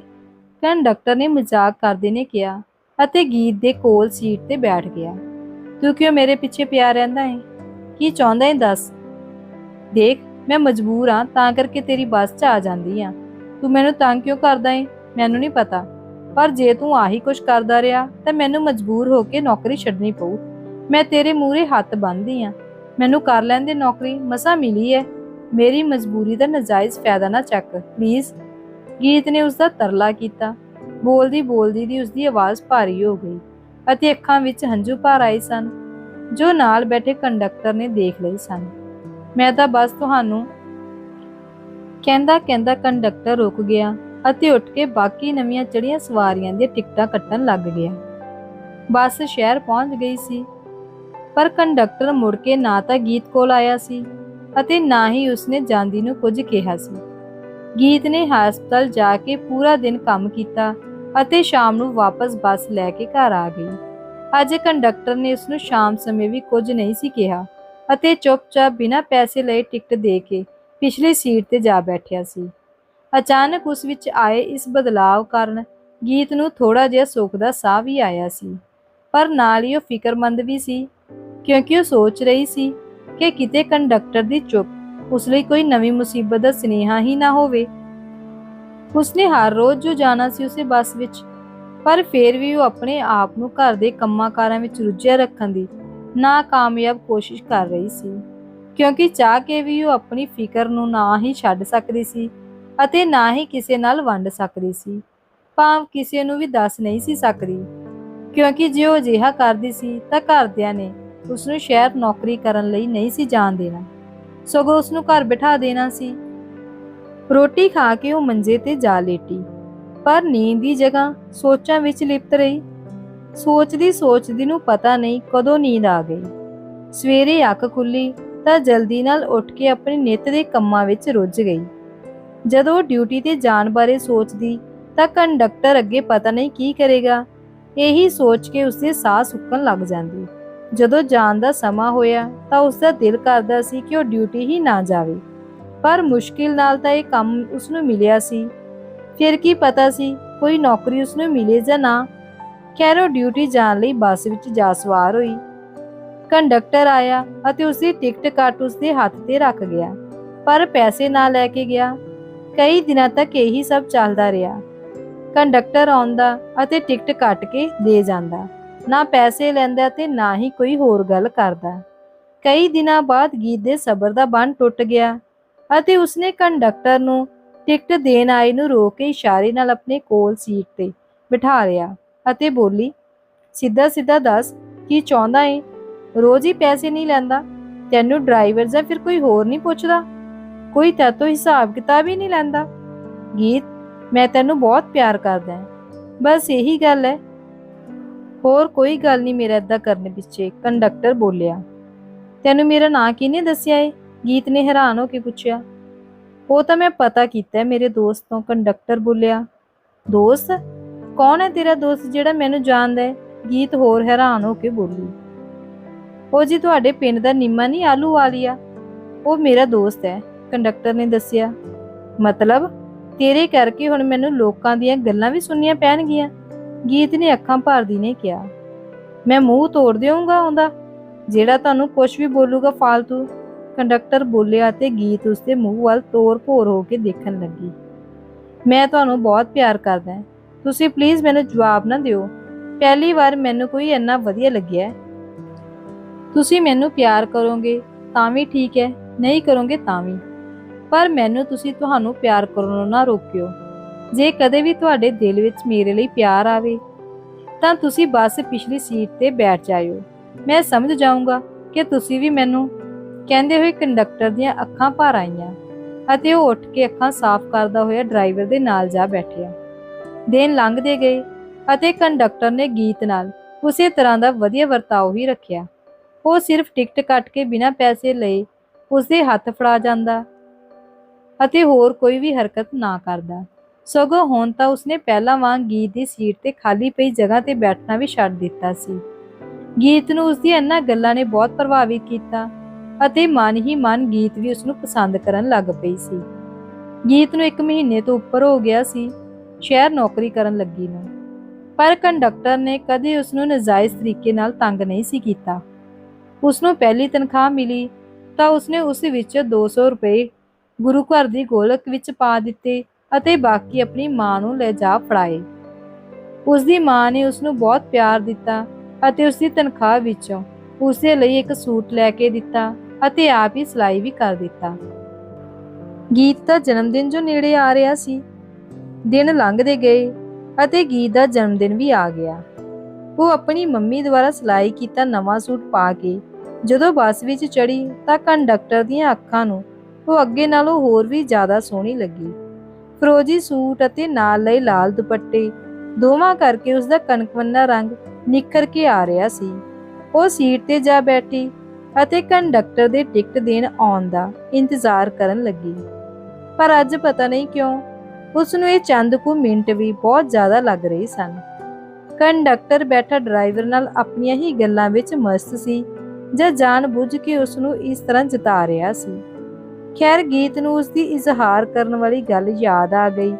ਕੰਡਕਟਰ ਨੇ ਮਜ਼ਾਕ ਕਰਦੇ ਨੇ ਕਿਹਾ ਅਤੇ ਗੀਤ ਦੇ ਕੋਲ ਸੀਟ ਤੇ ਬੈਠ ਗਿਆ। ਤੂੰ ਕਿਉਂ ਮੇਰੇ ਪਿੱਛੇ ਪਿਆ ਰਹਿੰਦਾ ਹੈ? ਕੀ ਚਾਹੁੰਦਾ ਹੈ ਦੱਸ? ਦੇਖ, ਮੈਂ ਮਜਬੂਰ ਹਾਂ, ਤਾਂ ਕਰਕੇ ਤੇਰੀ ਬੱਸ 'ਚ ਆ ਜਾਂਦੀ ਆ ਤੂੰ ਮੈਨੂੰ ਤੰਗ ਕਿਉਂ ਕਰਦਾ ਹੈ? ਮੈਨੂੰ ਨਹੀਂ ਪਤਾ। ਪਰ ਜੇ ਤੂੰ ਆਹੀ ਕੁਝ ਕਰਦਾ ਰਿਹਾ, ਤਾਂ ਮੈਨੂੰ ਮਜਬੂਰ ਹੋ ਕੇ ਨੌਕਰੀ ਛੱਡਣੀ ਪਊ। ਮੈਂ ਤੇਰੇ ਮੂਹਰੇ ਹੱਥ ਬੰਨਦੀ ਆ ਮੈਨੂੰ ਕਰ ਲੈਂਦੇ ਨੌਕਰੀ, ਮਸਾ ਮਿਲੀ ਹੈ। ਮੇਰੀ ਮਜਬੂਰੀ ਦਾ ਨਜਾਇਜ਼ ਫਾਇਦਾ ਨਾ ਚੱਕ ਪਲੀਜ਼ ਗੀਤ ਨੇ ਉਸ ਦਾ ਤਰਲਾ ਕੀਤਾ। ਬੋਲਦੀ ਬੋਲਦੀ ਦੀ ਉਸ ਦੀ ਆਵਾਜ਼ ਭਾਰੀ ਹੋ ਗਈ ਅਤੇ ਅੱਖਾਂ ਵਿੱਚ ਹੰਝੂ ਭਰ ਆਏ ਸਨ, ਜੋ ਨਾਲ ਬੈਠੇ ਕੰਡਕਟਰ ਨੇ ਦੇਖ ਲਈ ਸਨ। ਮੈਂ ਤਾਂ ਬਸ ਤੁਹਾਨੂੰ ਕਹਿੰਦਾ ਕਹਿੰਦਾ ਕੰਡਕਟਰ ਰੁਕ ਗਿਆ ਅਤੇ ਉੱਠ ਕੇ ਬਾਕੀ ਨਵੀਆਂ ਚੜੀਆਂ ਸਵਾਰੀਆਂ ਦੀਆਂ ਟਿਕਟਾਂ ਕੱਟਣ ਲੱਗ ਗਿਆ। ਬੱਸ ਸ਼ਹਿਰ ਪਹੁੰਚ ਗਈ ਸੀ, ਪਰ ਕੰਡਕਟਰ ਮੁੜ ਕੇ ਨਾ ਤਾਂ ਗੀਤ ਕੋਲ ਆਇਆ ਸੀ। ਅਤੇ ਨਾ ਹੀ ਉਸਨੇ ਜਾਂਦੀ ਨੂੰ ਕੁਝ ਕਿਹਾ ਸੀ। ਗੀਤ ਨੇ ਹਸਪਤਾਲ ਜਾ ਕੇ ਪੂਰਾ ਦਿਨ ਕੰਮ ਕੀਤਾ ਅਤੇ ਸ਼ਾਮ ਨੂੰ ਵਾਪਸ ਬੱਸ ਲੈ ਕੇ ਘਰ ਆ ਗਈ। ਅੱਜ ਕੰਡਕਟਰ ਨੇ ਉਸ ਨੂੰ ਸ਼ਾਮ ਸਮੇਂ ਵੀ ਕੁਝ ਨਹੀਂ ਸੀ ਕਿਹਾ ਅਤੇ ਚੁੱਪਚਾਪ ਬਿਨਾਂ ਪੈਸੇ ਲਏ ਟਿਕਟ ਦੇ ਕੇ ਪਿਛਲੀ ਸੀਟ ਤੇ ਜਾ ਬੈਠਿਆ ਸੀ। ਅਚਾਨਕ ਉਸ ਵਿੱਚ ਆਏ ਇਸ ਬਦਲਾਅ ਕਾਰਨ ਗੀਤ ਨੂੰ ਥੋੜਾ ਜਿਹਾ ਸੁੱਖ ਦਾ ਸਾਹ ਵੀ ਆਇਆ ਸੀ। ਪਰ ਨਾਲ ਹੀ ਉਹ ਫਿਕਰਮੰਦ ਵੀ ਸੀ, ਕਿਉਂਕਿ ਉਹ ਸੋਚ ਰਹੀ ਸੀ ਕਿ ਕਿਤੇ ਕੰਡਕਟਰ ਦੀ ਚੁੱਪ, ਉਸ ਲਈ ਕੋਈ ਨਵੀਂ ਮੁਸੀਬਤ ਦਾ ਸੁਨੇਹਾ ਹੀ ਨਾ ਹੋਵੇ। ਉਸਨੇ ਹਰ ਰੋਜ਼ ਜੋ ਜਾਣਾ ਸੀ ਉਸੇ ਬੱਸ ਵਿੱਚ, ਪਰ ਫਿਰ ਵੀ ਉਹ ਆਪਣੇ ਆਪ ਨੂੰ ਘਰ ਦੇ ਕੰਮਾਂ ਕਾਰਾਂ ਵਿੱਚ ਰੁੱਝਿਆ ਰੱਖਣ ਦੀ ਨਾਕਾਮਯਾਬ ਕੋਸ਼ਿਸ਼ ਕਰ ਰਹੀ ਸੀ, ਕਿਉਂਕਿ ਚਾਹ ਕੇ ਵੀ ਉਹ ਆਪਣੀ ਫਿਕਰ ਨੂੰ ਨਾ ਹੀ ਛੱਡ ਸਕਦੀ ਸੀ ਅਤੇ ਨਾ ਹੀ ਕਿਸੇ ਨਾਲ ਵੰਡ ਸਕਦੀ ਸੀ। ਭਾਵ ਕਿਸੇ ਨੂੰ ਵੀ ਦੱਸ ਨਹੀਂ ਸੀ ਸਕਦੀ, ਕਿਉਂਕਿ ਜੇ ਉਹ ਅਜਿਹਾ ਕਰਦੀ ਸੀ ਤਾਂ ਘਰਦਿਆਂ ਨੇ ਉਸ ਨੂੰ ਸ਼ਹਿਰ ਨੌਕਰੀ ਕਰਨ ਲਈ ਨਹੀਂ ਸੀ ਜਾਣ ਦੇਣਾ। ਸਗੋਂ ਉਸ ਨੂੰ ਘਰ ਬਿਠਾ ਦੇਣਾ ਸੀ। ਰੋਟੀ ਖਾ ਕੇ ਉਹ ਮੰਜੇ ਤੇ ਜਾ ਲੇਟੀ। ਪਰ ਨੀਂਦ ਦੀ ਜਗ੍ਹਾ ਸੋਚਾਂ ਵਿੱਚ ਲਿਪਤ ਰਹੀ। ਸੋਚਦੀ ਸੋਚਦੀ ਨੂੰ ਪਤਾ ਨਹੀਂ ਕਦੋਂ ਨੀਂਦ ਆ ਗਈ। ਸਵੇਰੇ ਅੱਖ ਖੁੱਲੀ ਤਾਂ ਜਲਦੀ ਨਾਲ ਉੱਠ ਕੇ ਆਪਣੇ ਨਿੱਤ ਦੇ ਕੰਮਾਂ ਵਿੱਚ ਰੁੱਝ ਗਈ। ਜਦੋਂ ਉਹ ਡਿਊਟੀ ਤੇ ਜਾਣ ਬਾਰੇ ਸੋਚਦੀ ਤਾਂ ਕੰਡਕਟਰ ਅੱਗੇ ਪਤਾ ਨਹੀਂ ਕੀ ਕਰੇਗਾ। ਇਹੀ ਸੋਚ ਕੇ ਉਸਦੇ ਸਾਹ ਸੁੱਕਣ ਲੱਗ ਜਾਂਦੀ। ਜਦੋਂ ਜਾਣ ਦਾ ਸਮਾਂ ਹੋਇਆ ਤਾਂ ਉਸਦਾ ਦਿਲ ਕਰਦਾ ਸੀ ਕਿ ਉਹ ਡਿਊਟੀ ਹੀ ਨਾ ਜਾਵੇ। ਪਰ ਮੁਸ਼ਕਿਲ ਨਾਲ ਤਾਂ ਇਹ ਕੰਮ ਉਸ ਨੂੰ ਮਿਲਿਆ ਸੀ। ਫਿਰ ਕੀ ਪਤਾ ਸੀ ਕੋਈ ਨੌਕਰੀ ਉਸ ਨੂੰ ਮਿਲੇ ਜਾਂ ਨਾ। ਖੈਰ, ਉਹ ਡਿਊਟੀ ਜਾਣ ਲਈ ਬੱਸ ਵਿੱਚ ਜਾ ਸਵਾਰ ਹੋਈ। ਕੰਡਕਟਰ ਆਇਆ ਅਤੇ ਉਸਦੀ ਟਿਕਟ ਕੱਟ ਉਸਦੇ ਹੱਥ ਤੇ ਰੱਖ ਗਿਆ, ਪਰ ਪੈਸੇ ਨਾ ਲੈ ਕੇ ਗਿਆ। ਕਈ ਦਿਨਾਂ ਤੱਕ ਇਹੀ ਸਭ ਚੱਲਦਾ ਰਿਹਾ। ਕੰਡਕਟਰ ਆਉਂਦਾ ਅਤੇ ਟਿਕਟ ਕੱਟ ਕੇ ਦੇ ਜਾਂਦਾ। ਨਾ ਪੈਸੇ ਲੈਂਦਾ ਤੇ ਨਾ ਹੀ ਕੋਈ ਹੋਰ ਗੱਲ ਕਰਦਾ। ਕਈ ਦਿਨਾਂ ਬਾਅਦ ਗੀਤ ਦੇ ਸਬਰ ਦਾ ਬੰਨ ਟੁੱਟ ਗਿਆ ਅਤੇ ਉਸਨੇ ਕੰਡਕਟਰ ਨੂੰ ਟਿਕਟ ਦੇਣ ਆਏ ਨੂੰ ਰੋਕ ਕੇ ਇਸ਼ਾਰੇ ਨਾਲ ਆਪਣੇ ਕੋਲ ਸੀਟ ਤੇ ਬਿਠਾ ਲਿਆ ਅਤੇ ਬੋਲੀ, ਸਿੱਧਾ ਸਿੱਧਾ ਦੱਸ, ਕੀ ਚਾਹੁੰਦਾ ਏ? ਰੋਜ਼ ਹੀ ਪੈਸੇ ਨਹੀਂ ਲੈਂਦਾ? ਤੈਨੂੰ ਡਰਾਈਵਰ ਜਾਂ ਫਿਰ ਕੋਈ ਹੋਰ ਨਹੀਂ ਪੁੱਛਦਾ? ਕੋਈ ਤੇਤੋਂ ਹਿਸਾਬ ਕਿਤਾਬ ਹੀ ਨਹੀਂ ਲੈਂਦਾ? ਗੀਤ, ਮੈਂ ਤੈਨੂੰ ਬਹੁਤ ਪਿਆਰ ਕਰਦਾ ਬਸ ਇਹੀ ਗੱਲ ਹੈ ਹੋਰ ਕੋਈ ਗੱਲ ਨਹੀਂ ਮੇਰਾ ਏਦਾਂ ਕਰਨ ਪਿੱਛੇ, ਕੰਡਕਟਰ ਬੋਲਿਆ। ਤੈਨੂੰ ਮੇਰਾ ਨਾਂ ਕਿਹਨੇ ਦੱਸਿਆ ਏ? ਗੀਤ ਨੇ ਹੈਰਾਨ ਹੋ ਕੇ ਪੁੱਛਿਆ। ਉਹ ਤਾਂ ਮੈਂ ਪਤਾ ਕੀਤਾ ਮੇਰੇ ਦੋਸਤ ਤੋਂ ਕੰਡਕਟਰ ਬੋਲਿਆ। ਦੋਸਤ? ਕੌਣ ਹੈ ਤੇਰਾ ਦੋਸਤ ਜਿਹੜਾ ਮੈਨੂੰ ਜਾਣਦਾ ਹੈ ਗੀਤ ਹੋਰ ਹੈਰਾਨ ਹੋ ਕੇ ਬੋਲੀ। ਉਹ ਜੀ ਤੁਹਾਡੇ ਪਿੰਡ ਦਾ ਨਿੰਮਾ ਨਹੀਂ ਆਲੂ ਵਾਲੀਆ? ਉਹ ਮੇਰਾ ਦੋਸਤ ਹੈ ਕੰਡਕਟਰ ਨੇ ਦੱਸਿਆ। ਮਤਲਬ? ਤੇਰੇ ਕਰਕੇ ਹੁਣ ਮੈਨੂੰ ਲੋਕਾਂ ਦੀਆਂ ਗੱਲਾਂ ਵੀ ਸੁਣਨੀਆਂ ਪੈਣਗੀਆਂ। ਗੀਤ ਨੇ ਅੱਖਾਂ ਭਰਦੀ ਨੇ ਕਿਹਾ, ਮੈਂ ਮੂੰਹ ਤੋੜ ਦੇਵਾਂਗਾ ਆਉਂਦਾ ਜਿਹੜਾ ਤੁਹਾਨੂੰ ਕੁਝ ਵੀ ਬੋਲੂਗਾ ਫਾਲਤੂ। ਕੰਡਕਟਰ ਬੋਲਿਆ ਤੇ ਗੀਤ ਉਸਦੇ ਮੂੰਹ ਵੱਲ ਤੋਰ ਭੋਰ ਹੋ ਕੇ ਦੇਖਣ ਲੱਗੀ। ਮੈਂ ਤੁਹਾਨੂੰ ਬਹੁਤ ਪਿਆਰ ਕਰਦਾ ਹਾਂ। ਤੁਸੀਂ ਪਲੀਜ਼ ਮੈਨੂੰ ਜਵਾਬ ਨਾ ਦਿਓ। ਪਹਿਲੀ ਵਾਰ ਮੈਨੂੰ ਕੋਈ ਇੰਨਾ ਵਧੀਆ ਲੱਗਿਆ ਤੁਸੀਂ ਮੈਨੂੰ ਪਿਆਰ ਕਰੋਗੇ ਤਾਂ ਵੀ ਠੀਕ ਹੈ, ਨਹੀਂ ਕਰੋਗੇ ਤਾਂ ਵੀ। ਪਰ ਮੈਨੂੰ ਤੁਸੀਂ ਤੁਹਾਨੂੰ ਪਿਆਰ ਕਰਨ ਨੂੰ ਨਾ ਰੋਕਿਓ। ਜੇ ਕਦੇ ਵੀ ਤੁਹਾਡੇ ਦਿਲ ਵਿੱਚ ਮੇਰੇ ਲਈ ਪਿਆਰ ਆਵੇ, ਤਾਂ ਤੁਸੀਂ ਬੱਸ ਪਿਛਲੀ ਸੀਟ ਤੇ ਬੈਠ ਜਾਇਓ। ਮੈਂ ਸਮਝ ਜਾਊਂਗਾ ਕਿ ਤੁਸੀਂ ਵੀ ਮੈਨੂੰ ਕਹਿੰਦੇ ਹੋਏ ਕੰਡਕਟਰ ਦੀਆਂ ਅੱਖਾਂ ਭਰ ਆਈਆਂ ਅਤੇ ਉਹ ਉੱਠ ਕੇ ਅੱਖਾਂ ਸਾਫ਼ ਕਰਦਾ ਹੋਇਆ ਡਰਾਈਵਰ ਦੇ ਨਾਲ ਜਾ ਬੈਠਿਆ। ਦਿਨ ਲੰਘਦੇ ਗਏ ਅਤੇ ਕੰਡਕਟਰ ਨੇ ਗੀਤ ਨਾਲ ਉਸੇ ਤਰ੍ਹਾਂ ਦਾ ਵਧੀਆ ਵਰਤਾਓ ਹੀ ਰੱਖਿਆ। ਉਹ ਸਿਰਫ ਟਿਕਟ ਕੱਟ ਕੇ ਬਿਨਾਂ ਪੈਸੇ ਲਏ ਉਸਦੇ ਹੱਥ ਫੜਾ ਜਾਂਦਾ ਅਤੇ ਹੋਰ ਕੋਈ ਵੀ ਹਰਕਤ ਨਾ ਕਰਦਾ। ਸਗੋਂ ਹੁਣ ਤਾਂ ਉਸਨੇ ਪਹਿਲਾਂ ਵਾਂਗ ਗੀਤ ਦੀ ਸੀਟ ਤੇ ਖਾਲੀ ਪਈ ਜਗ੍ਹਾ ਤੇ ਬੈਠਣਾ ਵੀ ਛੱਡ ਦਿੱਤਾ ਸੀ। ਗੀਤ ਨੂੰ ਉਸਦੀ ਇਹਨਾਂ ਗੱਲਾਂ ਨੇ ਬਹੁਤ ਪ੍ਰਭਾਵਿਤ ਕੀਤਾ ਅਤੇ ਮਨ ਹੀ ਮਨ ਗੀਤ ਵੀ ਉਸ ਨੂੰ ਪਸੰਦ ਕਰਨ ਲੱਗ ਪਈ ਸੀ। ਗੀਤ ਨੂੰ 1 ਮਹੀਨੇ ਤੋਂ ਉੱਪਰ ਹੋ ਗਿਆ ਸੀ ਸ਼ਹਿਰ ਨੌਕਰੀ ਕਰਨ ਲੱਗੀ ਨੂੰ। ਪਰ ਕੰਡਕਟਰ ਨੇ ਕਦੇ ਉਸ ਨੂੰ ਨਜਾਇਜ਼ ਤਰੀਕੇ ਨਾਲ ਤੰਗ ਨਹੀਂ ਸੀ ਕੀਤਾ। ਉਸ ਨੂੰ ਪਹਿਲੀ ਤਨਖਾਹ ਮਿਲੀ ਤਾਂ ਉਸਨੇ ਉਸ ਵਿੱਚ 200 ਰੁਪਏ ਗੁਰੂ ਘਰ ਦੀ ਗੋਲਕ ਵਿੱਚ ਪਾ ਦਿੱਤੇ ਅਤੇ ਬਾਕੀ ਆਪਣੀ ਮਾਂ ਨੂੰ ਲੈ ਜਾ ਫੜਾਏ। ਉਸ ਦੀ ਮਾਂ ਨੇ ਉਸ ਨੂੰ ਬਹੁਤ ਪਿਆਰ ਦਿੱਤਾ ਅਤੇ ਉਸ ਦੀ ਤਨਖਾਹ ਵਿੱਚੋਂ ਉਸੇ ਲਈ ਇੱਕ ਸੂਟ ਲੈ ਕੇ ਦਿੱਤਾ ਅਤੇ ਆਪ ਹੀ ਸਿਲਾਈ ਵੀ ਕਰ ਦਿੱਤਾ। ਗੀਤ ਦਾ ਜਨਮ ਦਿਨ ਜੋ ਨੇੜੇ ਆ ਰਿਹਾ ਸੀ, ਦਿਨ ਲੰਘਦੇ ਗਏ ਅਤੇ ਗੀਤ ਦਾ ਜਨਮ ਦਿਨ ਵੀ ਆ ਗਿਆ। ਉਹ ਆਪਣੀ ਮੰਮੀ ਦੁਆਰਾ ਸਿਲਾਈ ਕੀਤਾ ਨਵਾਂ ਸੂਟ ਪਾ ਕੇ ਜਦੋਂ ਬੱਸ ਵਿੱਚ ਚੜੀ ਤਾਂ ਕੰਡਕਟਰ ਦੀਆਂ ਅੱਖਾਂ ਨੂੰ ਉਹ ਅੱਗੇ ਨਾਲੋਂ ਹੋਰ ਵੀ ਜ਼ਿਆਦਾ ਸੋਹਣੀ ਲੱਗੀ। ਫਰੋਜੀ ਸੂਟ ਅਤੇ ਨਾਲ ਲਈ ਲਾਲ ਦੁਪੱਟੇ। ਦੋਵਾਂ ਕਰਕੇ ਉਸ ਦਾ ਕਣਕਵੰਨਾ ਰੰਗ ਨਿਖਰ ਕੇ ਆ ਰਿਹਾ ਸੀ। ਉਹ ਸੀਟ ਤੇ ਜਾ ਬੈਠੀ ਅਤੇ ਕੰਡਕਟਰ ਦੇ ਟਿਕਟ ਦੇਣ ਆਉਣ ਦਾ ਇੰਤਜ਼ਾਰ ਕਰਨ ਲੱਗੀ। ਪਰ ਅੱਜ ਪਤਾ ਨਹੀਂ ਕਿਉਂ ਉਸ ਨੂੰ ਇਹ ਚੰਦ ਕੁ ਮਿੰਟ ਵੀ ਬਹੁਤ ਜ਼ਿਆਦਾ ਲੱਗ ਰਹੇ ਸਨ। ਕੰਡਕਟਰ ਬੈਠਾ ਡਰਾਈਵਰ ਨਾਲ ਆਪਣੀਆਂ ਹੀ ਗੱਲਾਂ ਵਿੱਚ ਮਸਤ ਸੀ ਜਾਂ ਜਾਣ ਬੁੱਝ ਕੇ ਉਸ ਨੂੰ ਇਸ ਤਰ੍ਹਾਂ ਜਤਾ ਰਿਹਾ ਸੀ। ਖੈਰ ਗੀਤ ਨੂੰ ਉਸ ਦੀ ਇਜ਼ਹਾਰ ਕਰਨ ਵਾਲੀ ਗੱਲ ਯਾਦ ਆ ਗਈ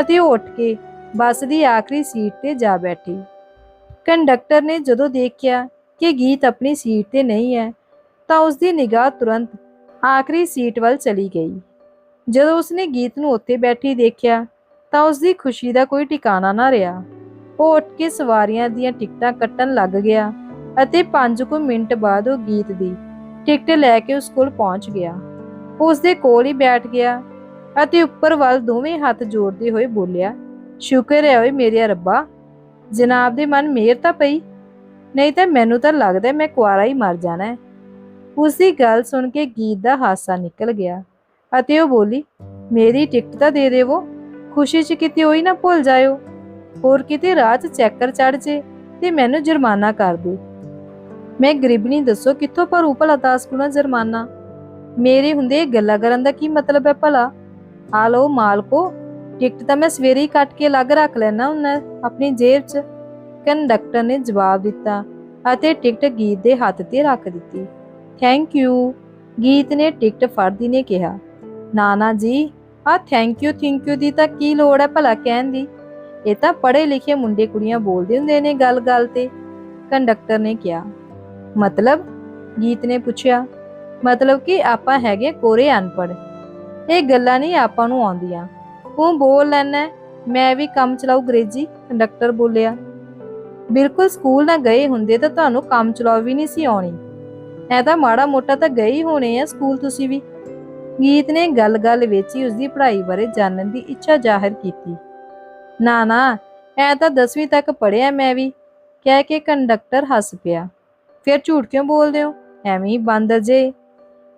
ਅਤੇ ਉਹ ਉੱਠ ਕੇ ਬੱਸ ਦੀ ਆਖਰੀ ਸੀਟ ਤੇ ਜਾ ਬੈਠੀ। ਕੰਡਕਟਰ ਨੇ ਜਦੋਂ ਦੇਖਿਆ ਕਿ ਗੀਤ ਆਪਣੀ ਸੀਟ ਤੇ ਨਹੀਂ ਹੈ, ਤਾਂ ਉਸ ਦੀ ਨਿਗਾਹ ਤੁਰੰਤ ਆਖਰੀ ਸੀਟ ਵੱਲ ਚਲੀ ਗਈ। ਜਦੋਂ ਉਸਨੇ ਗੀਤ ਨੂੰ ਉੱਥੇ ਬੈਠੀ ਦੇਖਿਆ, ਤਾਂ ਉਸ ਦੀ ਖੁਸ਼ੀ ਦਾ ਕੋਈ ਟਿਕਾਣਾ ਨਾ ਰਿਹਾ। ਉਹ ਉੱਠ ਕੇ ਸਵਾਰੀਆਂ ਦੀਆਂ ਟਿਕਟਾਂ ਕੱਟਣ ਲੱਗ ਗਿਆ ਅਤੇ 5 ਕੁ ਮਿੰਟ ਬਾਅਦ ਉਹ ਗੀਤ ਦੀ ਟਿਕਟ ਲੈ ਕੇ ਉਸ ਕੋਲ ਪਹੁੰਚ ਗਿਆ। ਉਸ ਦੇ ਕੋਲ ਹੀ ਬੈਠ ਗਿਆ ਅਤੇ ਉੱਪਰ ਵੱਲ ਦੋਵੇਂ ਹੱਥ ਜੋੜਦੇ ਹੋਏ ਬੋਲਿਆ, ਸ਼ੁਕਰ ਹੈ ਓਏ ਮੇਰੇ ਰੱਬਾ, ਜਨਾਬ ਦੇ ਮਨ ਮਿਹਰ ਤਾਂ ਪਈ, ਨਹੀਂ ਤਾਂ ਮੈਨੂੰ ਤਾਂ ਲੱਗਦਾ ਮੈਂ ਕੁਆਰਾ ਹੀ ਮਰ ਜਾਣਾ ਹੈ। ਉਸ ਦੀ ਗੱਲ ਸੁਣ ਕੇ ਗੀਤ ਦਾ ਹਾਸਾ ਨਿਕਲ ਗਿਆ ਅਤੇ ਉਹ ਬੋਲੀ, ਮੇਰੀ ਟਿਕਟ ਤਾਂ ਦੇ ਦੇਵੋ, ਖੁਸ਼ੀ 'ਚ ਕਿਤੇ ਹੋਈ ਨਾ ਭੁੱਲ ਜਾਇਓ, ਹੋਰ ਕਿਤੇ ਰਾਹ 'ਚ ਚੈੱਕਰ ਚੜ ਜੇ ਤੇ ਮੈਨੂੰ ਜੁਰਮਾਨਾ ਕਰ ਦੇ ਮੈਂ ਗਰੀਬਣੀ ਦੱਸੋ ਕਿੱਥੋਂ ਭਰੂ ਭਲਾ 10 ਗੁਣਾ ਜੁਰਮਾਨਾ? ਮੇਰੇ ਹੁੰਦੇ ਗੱਲਾਂ ਕਰਨ ਦਾ ਕੀ ਮਤਲਬ ਹੈ ਭਲਾ? ਆ ਲਓ ਮਾਲਕੋ ਟਿਕਟ ਤਾਂ ਮੈਂ ਸਵੇਰੇ ਹੀ ਕੱਟ ਕੇ ਅਲੱਗ ਰੱਖ ਲੈਣਾ ਹੁੰਦਾ ਆਪਣੀ ਜੇਬ 'ਚ। ਕੰਡਕਟਰ ਨੇ ਜਵਾਬ ਦਿੱਤਾ ਅਤੇ ਟਿਕਟ ਗੀਤ ਦੇ ਹੱਥ ਤੇ ਰੱਖ ਦਿੱਤੀ। ਥੈਂਕ ਯੂ ਗੀਤ ਨੇ ਟਿਕਟ ਫੜਦੀ ਨੇ ਕਿਹਾ। ਨਾ ਜੀ ਆ ਥੈਂਕ ਯੂ ਥੈਂਕ ਯੂ ਦੀ ਤਾਂ ਕੀ ਲੋੜ ਹੈ ਭਲਾ ਕਹਿਣ ਦੀ? ਇਹ ਤਾਂ ਪੜ੍ਹੇ ਲਿਖੇ ਮੁੰਡੇ ਕੁੜੀਆਂ ਬੋਲਦੇ ਹੁੰਦੇ ਨੇ ਗੱਲ-ਗੱਲ ਤੇ। ਕੰਡਕਟਰ ਨੇ ਕਿਹਾ। ਮਤਲਬ? ਗੀਤ ਨੇ ਪੁੱਛਿਆ। ਮਤਲਬ ਕਿ ਆਪਾਂ ਹੈਗੇ ਕੋਰੇ ਅਨਪੜ੍ਹ। ਇਹ ਗੱਲਾਂ ਨਹੀਂ ਆਪਾਂ ਨੂੰ ਆਉਂਦੀਆਂ। ਤੂੰ ਬੋਲ ਲੈਣਾ, ਮੈਂ ਵੀ ਕੰਮ ਚਲਾਉ ਅੰਗਰੇਜ਼ੀ, ਕੰਡਕਟਰ ਬੋਲਿਆ। ਬਿਲਕੁਲ ਸਕੂਲ ਨਾ ਗਏ ਹੁੰਦੇ ਤਾਂ ਤੁਹਾਨੂੰ ਕੰਮ ਚਲਾਉ ਵੀ ਨਹੀਂ ਸੀ ਆਉਣੀ। ਐ ਤਾਂ ਮਾੜਾ ਮੋਟਾ ਤਾਂ ਗਏ ਹੋਣੇ ਆ ਸਕੂਲ ਤੁਸੀਂ ਵੀ। ਗੀਤ ਨੇ ਗੱਲ-ਗੱਲ ਵਿੱਚ ਹੀ ਉਸਦੀ ਪੜ੍ਹਾਈ ਬਾਰੇ ਜਾਣਨ ਦੀ ਇੱਛਾ ਜ਼ਾਹਿਰ ਕੀਤੀ। ਨਾ ਨਾ, ਐ ਤਾਂ 10ਵੀਂ ਤੱਕ ਪੜ੍ਹਿਆ ਮੈਂ ਵੀ। ਕਹਿ ਕੇ ਕੰਡਕਟਰ ਹੱਸ ਪਿਆ। ਫਿਰ ਝੂਠ ਕਿਉਂ ਬੋਲਦੇ ਹੋ? ਐਵੇਂ ਹੀ ਬੰਦ ਜੇ।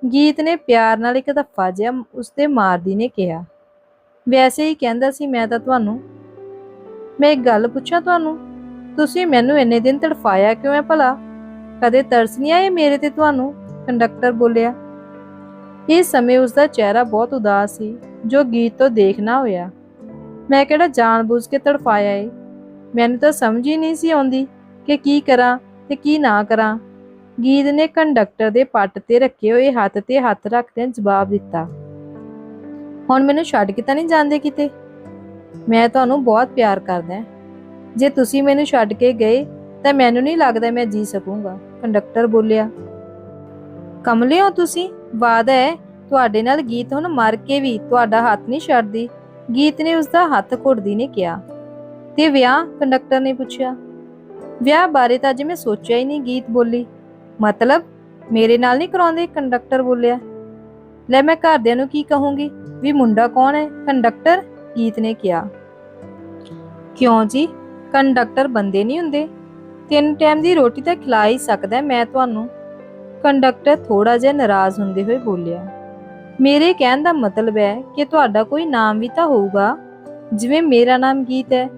ਗੀਤ ਨੇ ਪਿਆਰ ਨਾਲ ਇੱਕ ਧੱਫਾ ਜਿਹਾ ਉਸਤੇ ਮਾਰਦੀ ਨੇ ਕਿਹਾ। ਵੈਸੇ ਹੀ ਕਹਿੰਦਾ ਸੀ, ਮੈਂ ਤਾਂ ਤੁਹਾਨੂੰ, ਮੈਂ ਇੱਕ ਗੱਲ ਪੁੱਛਾਂ ਤੁਹਾਨੂੰ, ਤੁਸੀਂ ਮੈਨੂੰ ਇੰਨੇ ਦਿਨ ਤੜਫਾਇਆ ਕਿਉਂ ਹੈ ਭਲਾ? ਕਦੇ ਤਰਸ ਨਹੀਂ ਆਏ ਮੇਰੇ ਤੇ ਤੁਹਾਨੂੰ? ਕੰਡਕਟਰ ਬੋਲਿਆ। ਇਸ ਸਮੇਂ ਉਸ ਦਾ ਚਿਹਰਾ ਬਹੁਤ ਉਦਾਸ ਸੀ, ਜੋ ਗੀਤ ਤੋਂ ਦੇਖਣਾ ਹੋਇਆ। ਮੈਂ ਕਿਹੜਾ ਜਾਣਬੁੱਝ ਕੇ ਤੜਫਾਇਆ ਏ? ਮੈਨੂੰ ਤਾਂ ਸਮਝ ਹੀ ਨਹੀਂ ਸੀ ਆਉਂਦੀ ਕਿ ਕੀ ਕਰਾਂ ਤੇ ਕੀ ਨਾ ਕਰਾਂ। ਗੀਤ ਨੇ ਕੰਡਕਟਰ ਦੇ ਪੱਟ ਤੇ ਰੱਖੇ ਹੋਏ ਹੱਥ ਤੇ ਹੱਥ ਰੱਖਦਿਆਂ ਜਵਾਬ ਦਿੱਤਾ। ਹੁਣ ਮੈਨੂੰ ਛੱਡ ਕੇ ਤਾਂ ਨਹੀਂ ਜਾਂਦੇ ਕਿਤੇ? ਮੈਂ ਤੁਹਾਨੂੰ ਬਹੁਤ ਪਿਆਰ ਕਰਦਾ ਜੇ ਤੁਸੀਂ ਮੈਨੂੰ ਛੱਡ ਕੇ ਗਏ, ਤਾਂ ਮੈਨੂੰ ਨਹੀਂ ਲੱਗਦਾ ਮੈਂ ਜੀ ਸਕੂੰਗਾ, ਕੰਡਕਟਰ ਬੋਲਿਆ। ਕਮਲੇ ਹੋ ਤੁਸੀਂ? ਵਾਦਾ ਹੈ, ਤੁਹਾਡੇ ਨਾਲ ਗੀਤ ਹੁਣ ਮਰ ਕੇ ਵੀ ਤੁਹਾਡਾ ਹੱਥ ਨਹੀਂ ਛੱਡਦੀ। ਗੀਤ ਨੇ ਉਸ ਦਾ ਹੱਥ ਘੁੱਟਦੀ ਨੇ ਕਿਹਾ। ਤੇ ਵਿਆਹ? ਕੰਡਕਟਰ ਨੇ ਪੁੱਛਿਆ। ਵਿਆਹ ਬਾਰੇ ਤਾਂ ਅਜੇ ਮੈਂ ਸੋਚਿਆ ਹੀ ਨਹੀਂ, ਗੀਤ ਬੋਲੀ। ਮਤਲਬ ਮੇਰੇ ਨਾਲ ਨਹੀਂ ਕਰਾਉਂਦੇ ਕੰਡਕਟਰ ਬੋਲਿਆ। ਲੈ ਮੈਂ ਘਰਦਿਆਂ ਨੂੰ ਕੀ ਕਹੂੰਗੀ? ਵੀ ਮੁੰਡਾ ਕੌਣ ਹੈ? ਕੰਡਕਟਰ? ਗੀਤ ਨੇ ਕਿਹਾ। ਕਿਉਂ ਜੀ? ਕੰਡਕਟਰ ਬੰਦੇ ਨਹੀਂ ਹੁੰਦੇ। ਤਿੰਨ ਟਾਈਮ ਦੀ ਰੋਟੀ ਤਾਂ ਖਿਲਾ ਹੀ ਸਕਦਾ ਮੈਂ ਤੁਹਾਨੂੰ। ਕੰਡਕਟਰ ਥੋੜਾ ਜਿਹਾ ਨਾਰਾਜ਼ ਹੁੰਦੇ ਹੋਏ ਬੋਲਿਆ। ਮੇਰੇ ਕਹਿਣ ਦਾ ਮਤਲਬ ਹੈ ਕਿ ਤੁਹਾਡਾ ਕੋਈ ਨਾਮ ਵੀ ਤਾਂ ਹੋਊਗਾ। ਜਿਵੇਂ ਮੇਰਾ ਨਾਮ ਗੀਤ ਹੈ।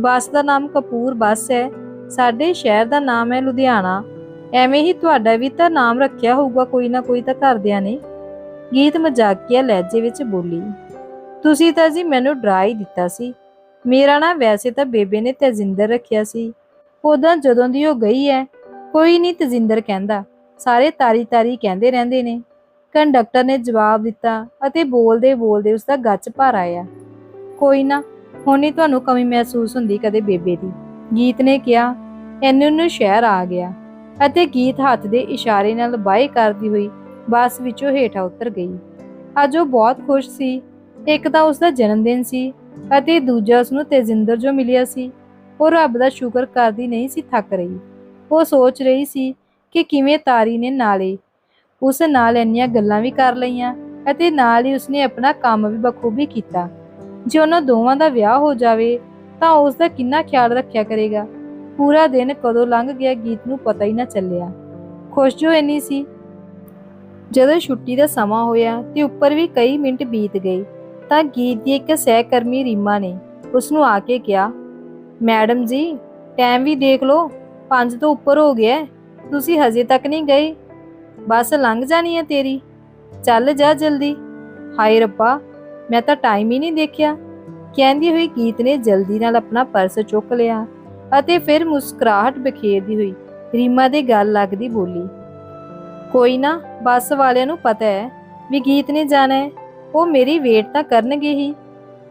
ਬੱਸ ਦਾ ਨਾਮ ਕਪੂਰ ਬੱਸ ਹੈ। ਸਾਡੇ ਸ਼ਹਿਰ ਦਾ ਨਾਮ ਹੈ ਲੁਧਿਆਣਾ। ਐਵੇਂ ਹੀ ਤੁਹਾਡਾ ਵੀ ਤਾਂ ਨਾਮ ਰੱਖਿਆ ਹੋਊਗਾ ਕੋਈ ਨਾ ਕੋਈ ਤਾਂ ਘਰਦਿਆਂ ਨੇ। ਗੀਤ ਮਜ਼ਾਕੀਆ ਲਹਿਜੇ ਵਿੱਚ ਬੋਲੀ, ਤੁਸੀਂ ਤਾਂ ਜੀ ਮੈਨੂੰ ਡਰਾ ਹੀ ਦਿੱਤਾ ਸੀ। ਮੇਰਾ ਨਾਂ ਵੈਸੇ ਤਾਂ ਬੇਬੇ ਨੇ ਤੇਜਿੰਦਰ ਰੱਖਿਆ ਸੀ। ਉਦੋਂ ਜਦੋਂ ਦੀ ਉਹ ਗਈ ਹੈ ਕੋਈ ਨਹੀਂ ਤੇਜਿੰਦਰ ਕਹਿੰਦਾ, ਸਾਰੇ ਤਾਰੀ ਤਾਰੀ ਕਹਿੰਦੇ ਰਹਿੰਦੇ ਨੇ। ਕੰਡਕਟਰ ਨੇ ਜਵਾਬ ਦਿੱਤਾ ਅਤੇ ਬੋਲਦੇ ਬੋਲਦੇ ਉਸ ਦਾ ਗੱਚ ਭਰ ਆਇਆ। ਕੋਈ ਨਾ, ਹੁਣ ਨਹੀਂ ਤੁਹਾਨੂੰ ਕਮੀ ਮਹਿਸੂਸ ਹੁੰਦੀ ਕਦੇ ਬੇਬੇ ਦੀ। ਗੀਤ ਨੇ ਕਿਹਾ ਇੰਨੇ ਨੂੰ ਸ਼ਹਿਰ ਆ ਗਿਆ। ਅਤੇ ਗੀਤ ਹੱਥ ਦੇ ਇਸ਼ਾਰੇ ਨਾਲ ਬਾਏ ਕਰਦੀ ਹੋਈ ਬੱਸ ਵਿੱਚੋਂ ਹੇਠਾਂ ਉਤਰ ਗਈ। ਅੱਜ ਉਹ ਬਹੁਤ ਖੁਸ਼ ਸੀ। ਇੱਕ ਤਾਂ ਉਸ ਦਾ ਜਨਮ ਦਿਨ ਸੀ ਅਤੇ ਦੂਜਾ ਉਸ ਨੂੰ ਤੇਜਿੰਦਰ ਜੋ ਮਿਲਿਆ ਸੀ। ਉਹ ਰੱਬ ਦਾ ਸ਼ੁਕਰ ਕਰਦੀ ਨਹੀਂ ਸੀ, ਥੱਕ ਰਹੀ। ਉਹ ਸੋਚ ਰਹੀ ਸੀ ਕਿ ਕਿਵੇਂ ਤਾਰੀ ਨੇ ਨਾਲੇ। ਉਸ ਨਾਲ ਇੰਨੀਆਂ ਗੱਲਾਂ ਵੀ ਕਰ ਲਈਆਂ ਅਤੇ ਨਾਲ ਹੀ ਉਸਨੇ ਆਪਣਾ ਕੰਮ ਵੀ ਬਖੂਬੀ ਕੀਤਾ। ਜੇ ਉਹਨਾਂ ਦੋਵਾਂ ਦਾ ਵਿਆਹ ਹੋ ਜਾਵੇ ਤਾਂ ਉਸ ਦਾ ਕਿੰਨਾ ਖਿਆਲ ਰੱਖਿਆ ਕਰੇਗਾ। ਪੂਰਾ ਦਿਨ ਕਦੋਂ ਲੰਘ ਗਿਆ ਗੀਤ ਨੂੰ ਪਤਾ ਹੀ ਨਾ ਚੱਲਿਆ। ਖੁਸ਼ ਜੋ ਇੰਨੀ ਸੀ। ਜਦੋਂ ਛੁੱਟੀ ਦਾ ਸਮਾਂ ਹੋਇਆ ਤੇ ਉੱਪਰ ਵੀ ਕਈ ਮਿੰਟ ਬੀਤ ਗਏ, ਤਾਂ ਗੀਤ ਦੀ ਇੱਕ ਸਹਿਕਰਮੀ ਰੀਮਾ ਨੇ ਉਸ ਨੂੰ ਆ ਕੇ ਕਿਹਾ, ਮੈਡਮ ਜੀ ਟਾਈਮ ਵੀ ਦੇਖ ਲਓ 5 ਤੋਂ ਉੱਪਰ ਹੋ ਗਿਆ ਤੁਸੀਂ ਹਜੇ ਤੱਕ ਨਹੀਂ ਗਏ। ਬਸ ਲੰਘ ਜਾਣੀ ਹੈ ਤੇਰੀ। ਚੱਲ ਜਾ ਜਲਦੀ। ਹਾਏ ਰੱਬਾ, ਮੈਂ ਤਾਂ ਟਾਈਮ ਹੀ ਨਹੀਂ ਦੇਖਿਆ। ਕਹਿੰਦੀ ਹੋਈ ਗੀਤ ਨੇ ਜਲਦੀ ਨਾਲ ਆਪਣਾ ਪਰਸ ਚੁੱਕ ਲਿਆ। ਅਤੇ ਫਿਰ ਮੁਸਕਰਾਹਟ ਬਖੇਰਦੀ ਹੋਈ ਰੀਮਾ ਦੇ ਗੱਲ ਲੱਗਦੀ ਬੋਲੀ, ਕੋਈ ਨਾ, ਬੱਸ ਵਾਲਿਆਂ ਨੂੰ ਪਤਾ ਹੈ ਵੀ ਗੀਤ ਨੇ ਜਾਣਾ ਹੈ, ਉਹ ਮੇਰੀ ਵੇਟ ਤਾਂ ਕਰਨਗੇ ਹੀ।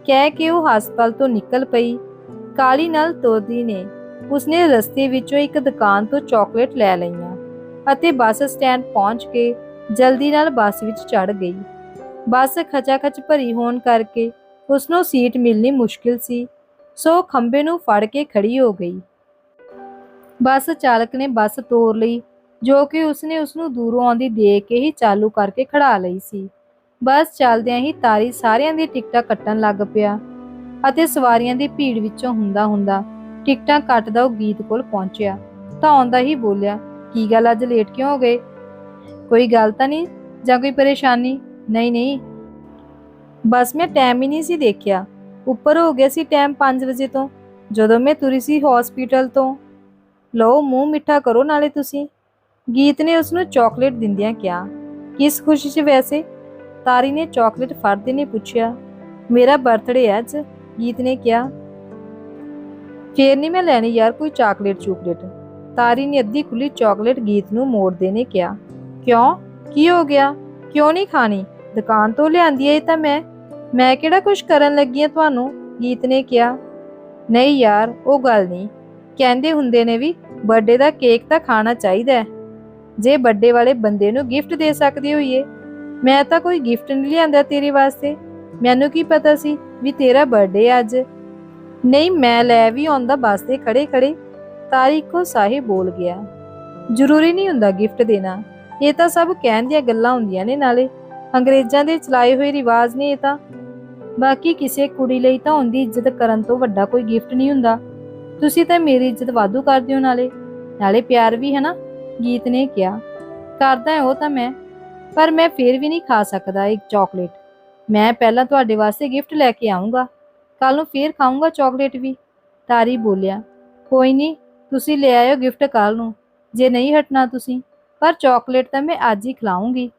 ਕਹਿ ਕੇ ਉਹ ਹਸਪਤਾਲ ਤੋਂ ਨਿਕਲ ਪਈ। ਕਾਲੀ ਨਾਲ ਤੁਰਦੀ ਨੇ, ਉਸਨੇ ਰਸਤੇ ਵਿੱਚੋਂ ਇੱਕ ਦੁਕਾਨ ਤੋਂ ਚਾਕਲੇਟ ਲੈ ਲਈਆਂ ਅਤੇ ਬੱਸ ਸਟੈਂਡ ਪਹੁੰਚ ਕੇ ਜਲਦੀ ਨਾਲ ਬੱਸ ਵਿੱਚ ਚੜ ਗਈ। ਬੱਸ ਖਚਾਖਚ ਭਰੀ ਹੋਣ ਕਰਕੇ ਉਸ ਨੂੰ ਸੀਟ ਮਿਲਣੀ ਮੁਸ਼ਕਿਲ ਸੀ। ਸੋ ਖੰਬੇ ਨੂੰ ਫੜ ਕੇ ਖੜੀ ਹੋ ਗਈ। ਬੱਸ ਚਾਲਕ ਨੇ ਬੱਸ ਤੋਰ ਲਈ, ਜੋ ਕਿ ਉਸਨੇ ਉਸ ਨੂੰ ਦੂਰੋਂ ਆਉਂਦੀ ਦੇਖ ਕੇ ਹੀ ਚਾਲੂ ਕਰਕੇ ਖੜਾ ਲਈ ਸੀ। ਬੱਸ ਚੱਲਦਿਆਂ ਹੀ ਤਾਰੀ ਸਾਰਿਆਂ ਦੀ ਟਿਕਟਾਂ ਕੱਟਣ ਲੱਗ ਪਿਆ ਅਤੇ ਸਵਾਰੀਆਂ ਦੀ ਭੀੜ ਵਿੱਚੋਂ ਹੁੰਦਾ ਹੁੰਦਾ ਟਿਕਟਾਂ ਕੱਟਦਾ ਉਹ ਗੀਤ ਕੋਲ ਪਹੁੰਚਿਆ। ਤਾਂ ਆਉਂਦਾ ਹੀ ਬੋਲਿਆ, ਕੀ ਗੱਲ ਅੱਜ ਲੇਟ ਕਿਉਂ ਹੋ ਗਏ? ਕੋਈ ਗੱਲ ਤਾਂ ਨਹੀਂ? ਜਾਂ ਕੋਈ ਪਰੇਸ਼ਾਨੀ? ਨਹੀਂ ਨਹੀਂ। ਬਸ ਮੈਂ ਟਾਈਮ ਹੀ ਨਹੀਂ ਸੀ ਦੇਖਿਆ। ਉੱਪਰ ਹੋ ਗਿਆ ਸੀ ਟਾਈਮ 5 ਵਜੇ ਤੋਂ। ਜਦੋਂ ਮੈਂ ਤੁਰੀ ਸੀ ਹਸਪੀਟਲ ਤੋਂ, ਲਓ ਮੂੰਹ ਮਿੱਠਾ ਕਰੋ ਨਾਲੇ ਤੁਸੀਂ। ਗੀਤ ਨੇ ਉਸ ਨੂੰ ਚਾਕਲੇਟ ਦਿੰਦਿਆਂ ਕਿਹਾ, ਕਿਸ ਖੁਸ਼ੀ 'ਚ ਵੈਸੇ? ਤਾਰੀ ਨੇ ਚਾਕਲੇਟ ਫੜਦੇ ਨੇ ਪੁੱਛਿਆ, ਮੇਰਾ ਬਰਥਡੇ ਹੈ ਅੱਜ। ਗੀਤ ਨੇ ਕਿਹਾ, ਫੇਰ ਨਹੀਂ ਮੈਂ ਲੈਣੀ ਯਾਰ ਕੋਈ ਚਾਕਲੇਟ ਚੋਕਲੇਟ ਤਾਰੀ ਨੇ ਅੱਧੀ ਖੁੱਲੀ ਚਾਕਲੇਟ ਗੀਤ ਨੂੰ ਮੋੜਦੇ ਨੇ ਕਿਹਾ, ਕਿਉਂ? ਕੀ ਹੋ ਗਿਆ? ਕਿਉਂ ਨਹੀਂ ਖਾਣੀ? ਦੁਕਾਨ ਤੋਂ ਲਿਆਂਦੀ ਹੈ ਇਹ ਤਾਂ ਮੈਂ। ਮੈਂ ਕਿਹੜਾ ਕੁਝ ਕਰਨ ਲੱਗੀ ਆ ਤੁਹਾਨੂੰ? ਗੀਤ ਨੇ ਕਿਹਾ। ਨਹੀਂ ਯਾਰ, ਉਹ ਗੱਲ ਨਹੀਂ। ਕਹਿੰਦੇ ਹੁੰਦੇ ਨੇ ਵੀ ਬਰਥਡੇ ਦਾ ਕੇਕ ਤਾਂ ਖਾਣਾ ਚਾਹੀਦਾ ਹੈ। ਜੇ ਬਰਥਡੇ ਵਾਲੇ ਬੰਦੇ ਨੂੰ ਗਿਫਟ ਦੇ ਸਕਦੇ ਹੋਈਏ, ਮੈਂ ਤਾਂ ਕੋਈ ਗਿਫਟ ਨਹੀਂ ਲਿਆਂਦਾ ਤੇਰੇ ਵਾਸਤੇ। ਮੈਨੂੰ ਕੀ ਪਤਾ ਸੀ ਵੀ ਤੇਰਾ ਬਰਥਡੇ ਅੱਜ? ਨਹੀਂ, ਮੈਂ ਲੈ ਵੀ ਆਉਂਦਾ ਬੱਸ ਤੇ ਖੜੇ ਖੜੇ ਤਾਰੀ ਕੋ ਸਾਹੇ ਬੋਲ ਗਿਆ। ਜ਼ਰੂਰੀ ਨਹੀਂ ਹੁੰਦਾ ਗਿਫਟ ਦੇਣਾ। ਇਹ ਤਾਂ ਸਭ ਕਹਿਣ ਦੀਆਂ ਗੱਲਾਂ ਹੁੰਦੀਆਂ ਨੇ ਨਾਲੇ। ਅੰਗਰੇਜ਼ਾਂ ਦੇ ਚਲਾਏ ਹੋਏ ਰਿਵਾਜ ਨੇ ਇਹ ਤਾਂ। ਬਾਕੀ ਕਿਸੇ ਕੁੜੀ ਲਈ ਤਾਂ ਉਹਦੀ ਇੱਜ਼ਤ ਕਰਨ ਤੋਂ ਵੱਡਾ ਕੋਈ ਗਿਫਟ ਨਹੀਂ ਹੁੰਦਾ। ਤੁਸੀਂ ਤਾਂ ਮੇਰੀ ਇੱਜ਼ਤ ਵਾਧੂ ਕਰਦੇ ਹੋ ਨਾਲੇ। ਨਾਲੇ ਪਿਆਰ ਵੀ ਹੈ ਨਾ, ਗੀਤ ਨੇ ਕਿਹਾ। ਕਰਦਾ ਹੈ ਉਹ ਤਾਂ ਮੈਂ, ਪਰ ਮੈਂ ਫੇਰ ਵੀ ਨਹੀਂ ਖਾ ਸਕਦਾ ਇੱਕ ਚਾਕਲੇਟ ਮੈਂ ਪਹਿਲਾਂ ਤੁਹਾਡੇ ਵਾਸਤੇ ਗਿਫਟ ਲੈ ਕੇ ਆਉਂਗਾ ਕੱਲ ਨੂੰ ਫੇਰ ਖਾਊਂਗਾ ਚਾਕਲੇਟ ਵੀ। ਤਾਰੀ ਬੋਲਿਆ, ਕੋਈ ਨਹੀਂ, ਤੁਸੀਂ ਲੈ ਆਇਓ ਗਿਫਟ ਕੱਲ ਨੂੰ। ਜੇ ਨਹੀਂ ਹਟਣਾ ਤੁਸੀਂ, ਪਰ ਚਾਕਲੇਟ ਤਾਂ ਮੈਂ ਅੱਜ ਹੀ ਖਿਲਾਉਂਗੀ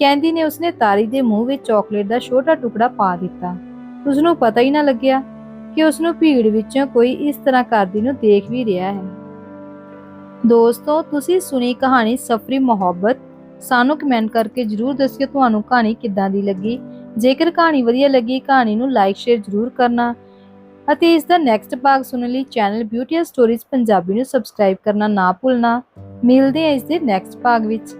ਕਹਿੰਦੀ ਨੇ ਉਸਨੇ ਤਾਰੀ ਦੇ ਮੂੰਹ ਵਿੱਚ ਚਾਕਲੇਟ ਦਾ ਛੋਟਾ ਟੁਕੜਾ ਪਾ ਦਿੱਤਾ। ਉਸ ਨੂੰ ਪਤਾ ਹੀ ਨਾ ਲੱਗਿਆ ਕਿ ਉਸ ਨੂੰ ਭੀੜ ਵਿੱਚੋਂ ਕੋਈ ਇਸ ਤਰ੍ਹਾਂ ਕਰਦੀ ਨੂੰ ਦੇਖ ਵੀ ਰਿਹਾ ਹੈ। ਦੋਸਤੋ, ਤੁਸੀਂ ਸੁਣੀ ਕਹਾਣੀ ਸਫਰੀ ਮੁਹੱਬਤ। ਸਾਨੂੰ ਕਮੈਂਟ ਕਰਕੇ ਜਰੂਰ ਦੱਸਿਓ ਤੁਹਾਨੂੰ ਕਹਾਣੀ ਕਿੱਦਾਂ ਦੀ ਲੱਗੀ। ਜੇਕਰ ਕਹਾਣੀ ਵਧੀਆ ਲੱਗੀ, ਕਹਾਣੀ ਨੂੰ ਲਾਈਕ, ਸ਼ੇਅਰ ਜਰੂਰ ਕਰਨਾ ਅਤੇ ਇਸ ਦਾ ਨੈਕਸਟ ਭਾਗ ਸੁਣਨ ਲਈ ਚੈਨਲ ਬਿਊਟੀ ਸਟੋਰੀਜ਼ ਪੰਜਾਬੀ ਨੂੰ ਸਬਸਕ੍ਰਾਈਬ ਕਰਨਾ ਨਾ ਭੁੱਲਣਾ। ਮਿਲਦੇ ਹਾਂ ਇਸ ਦੇ ਨੈਕਸਟ ਭਾਗ ਵਿੱਚ।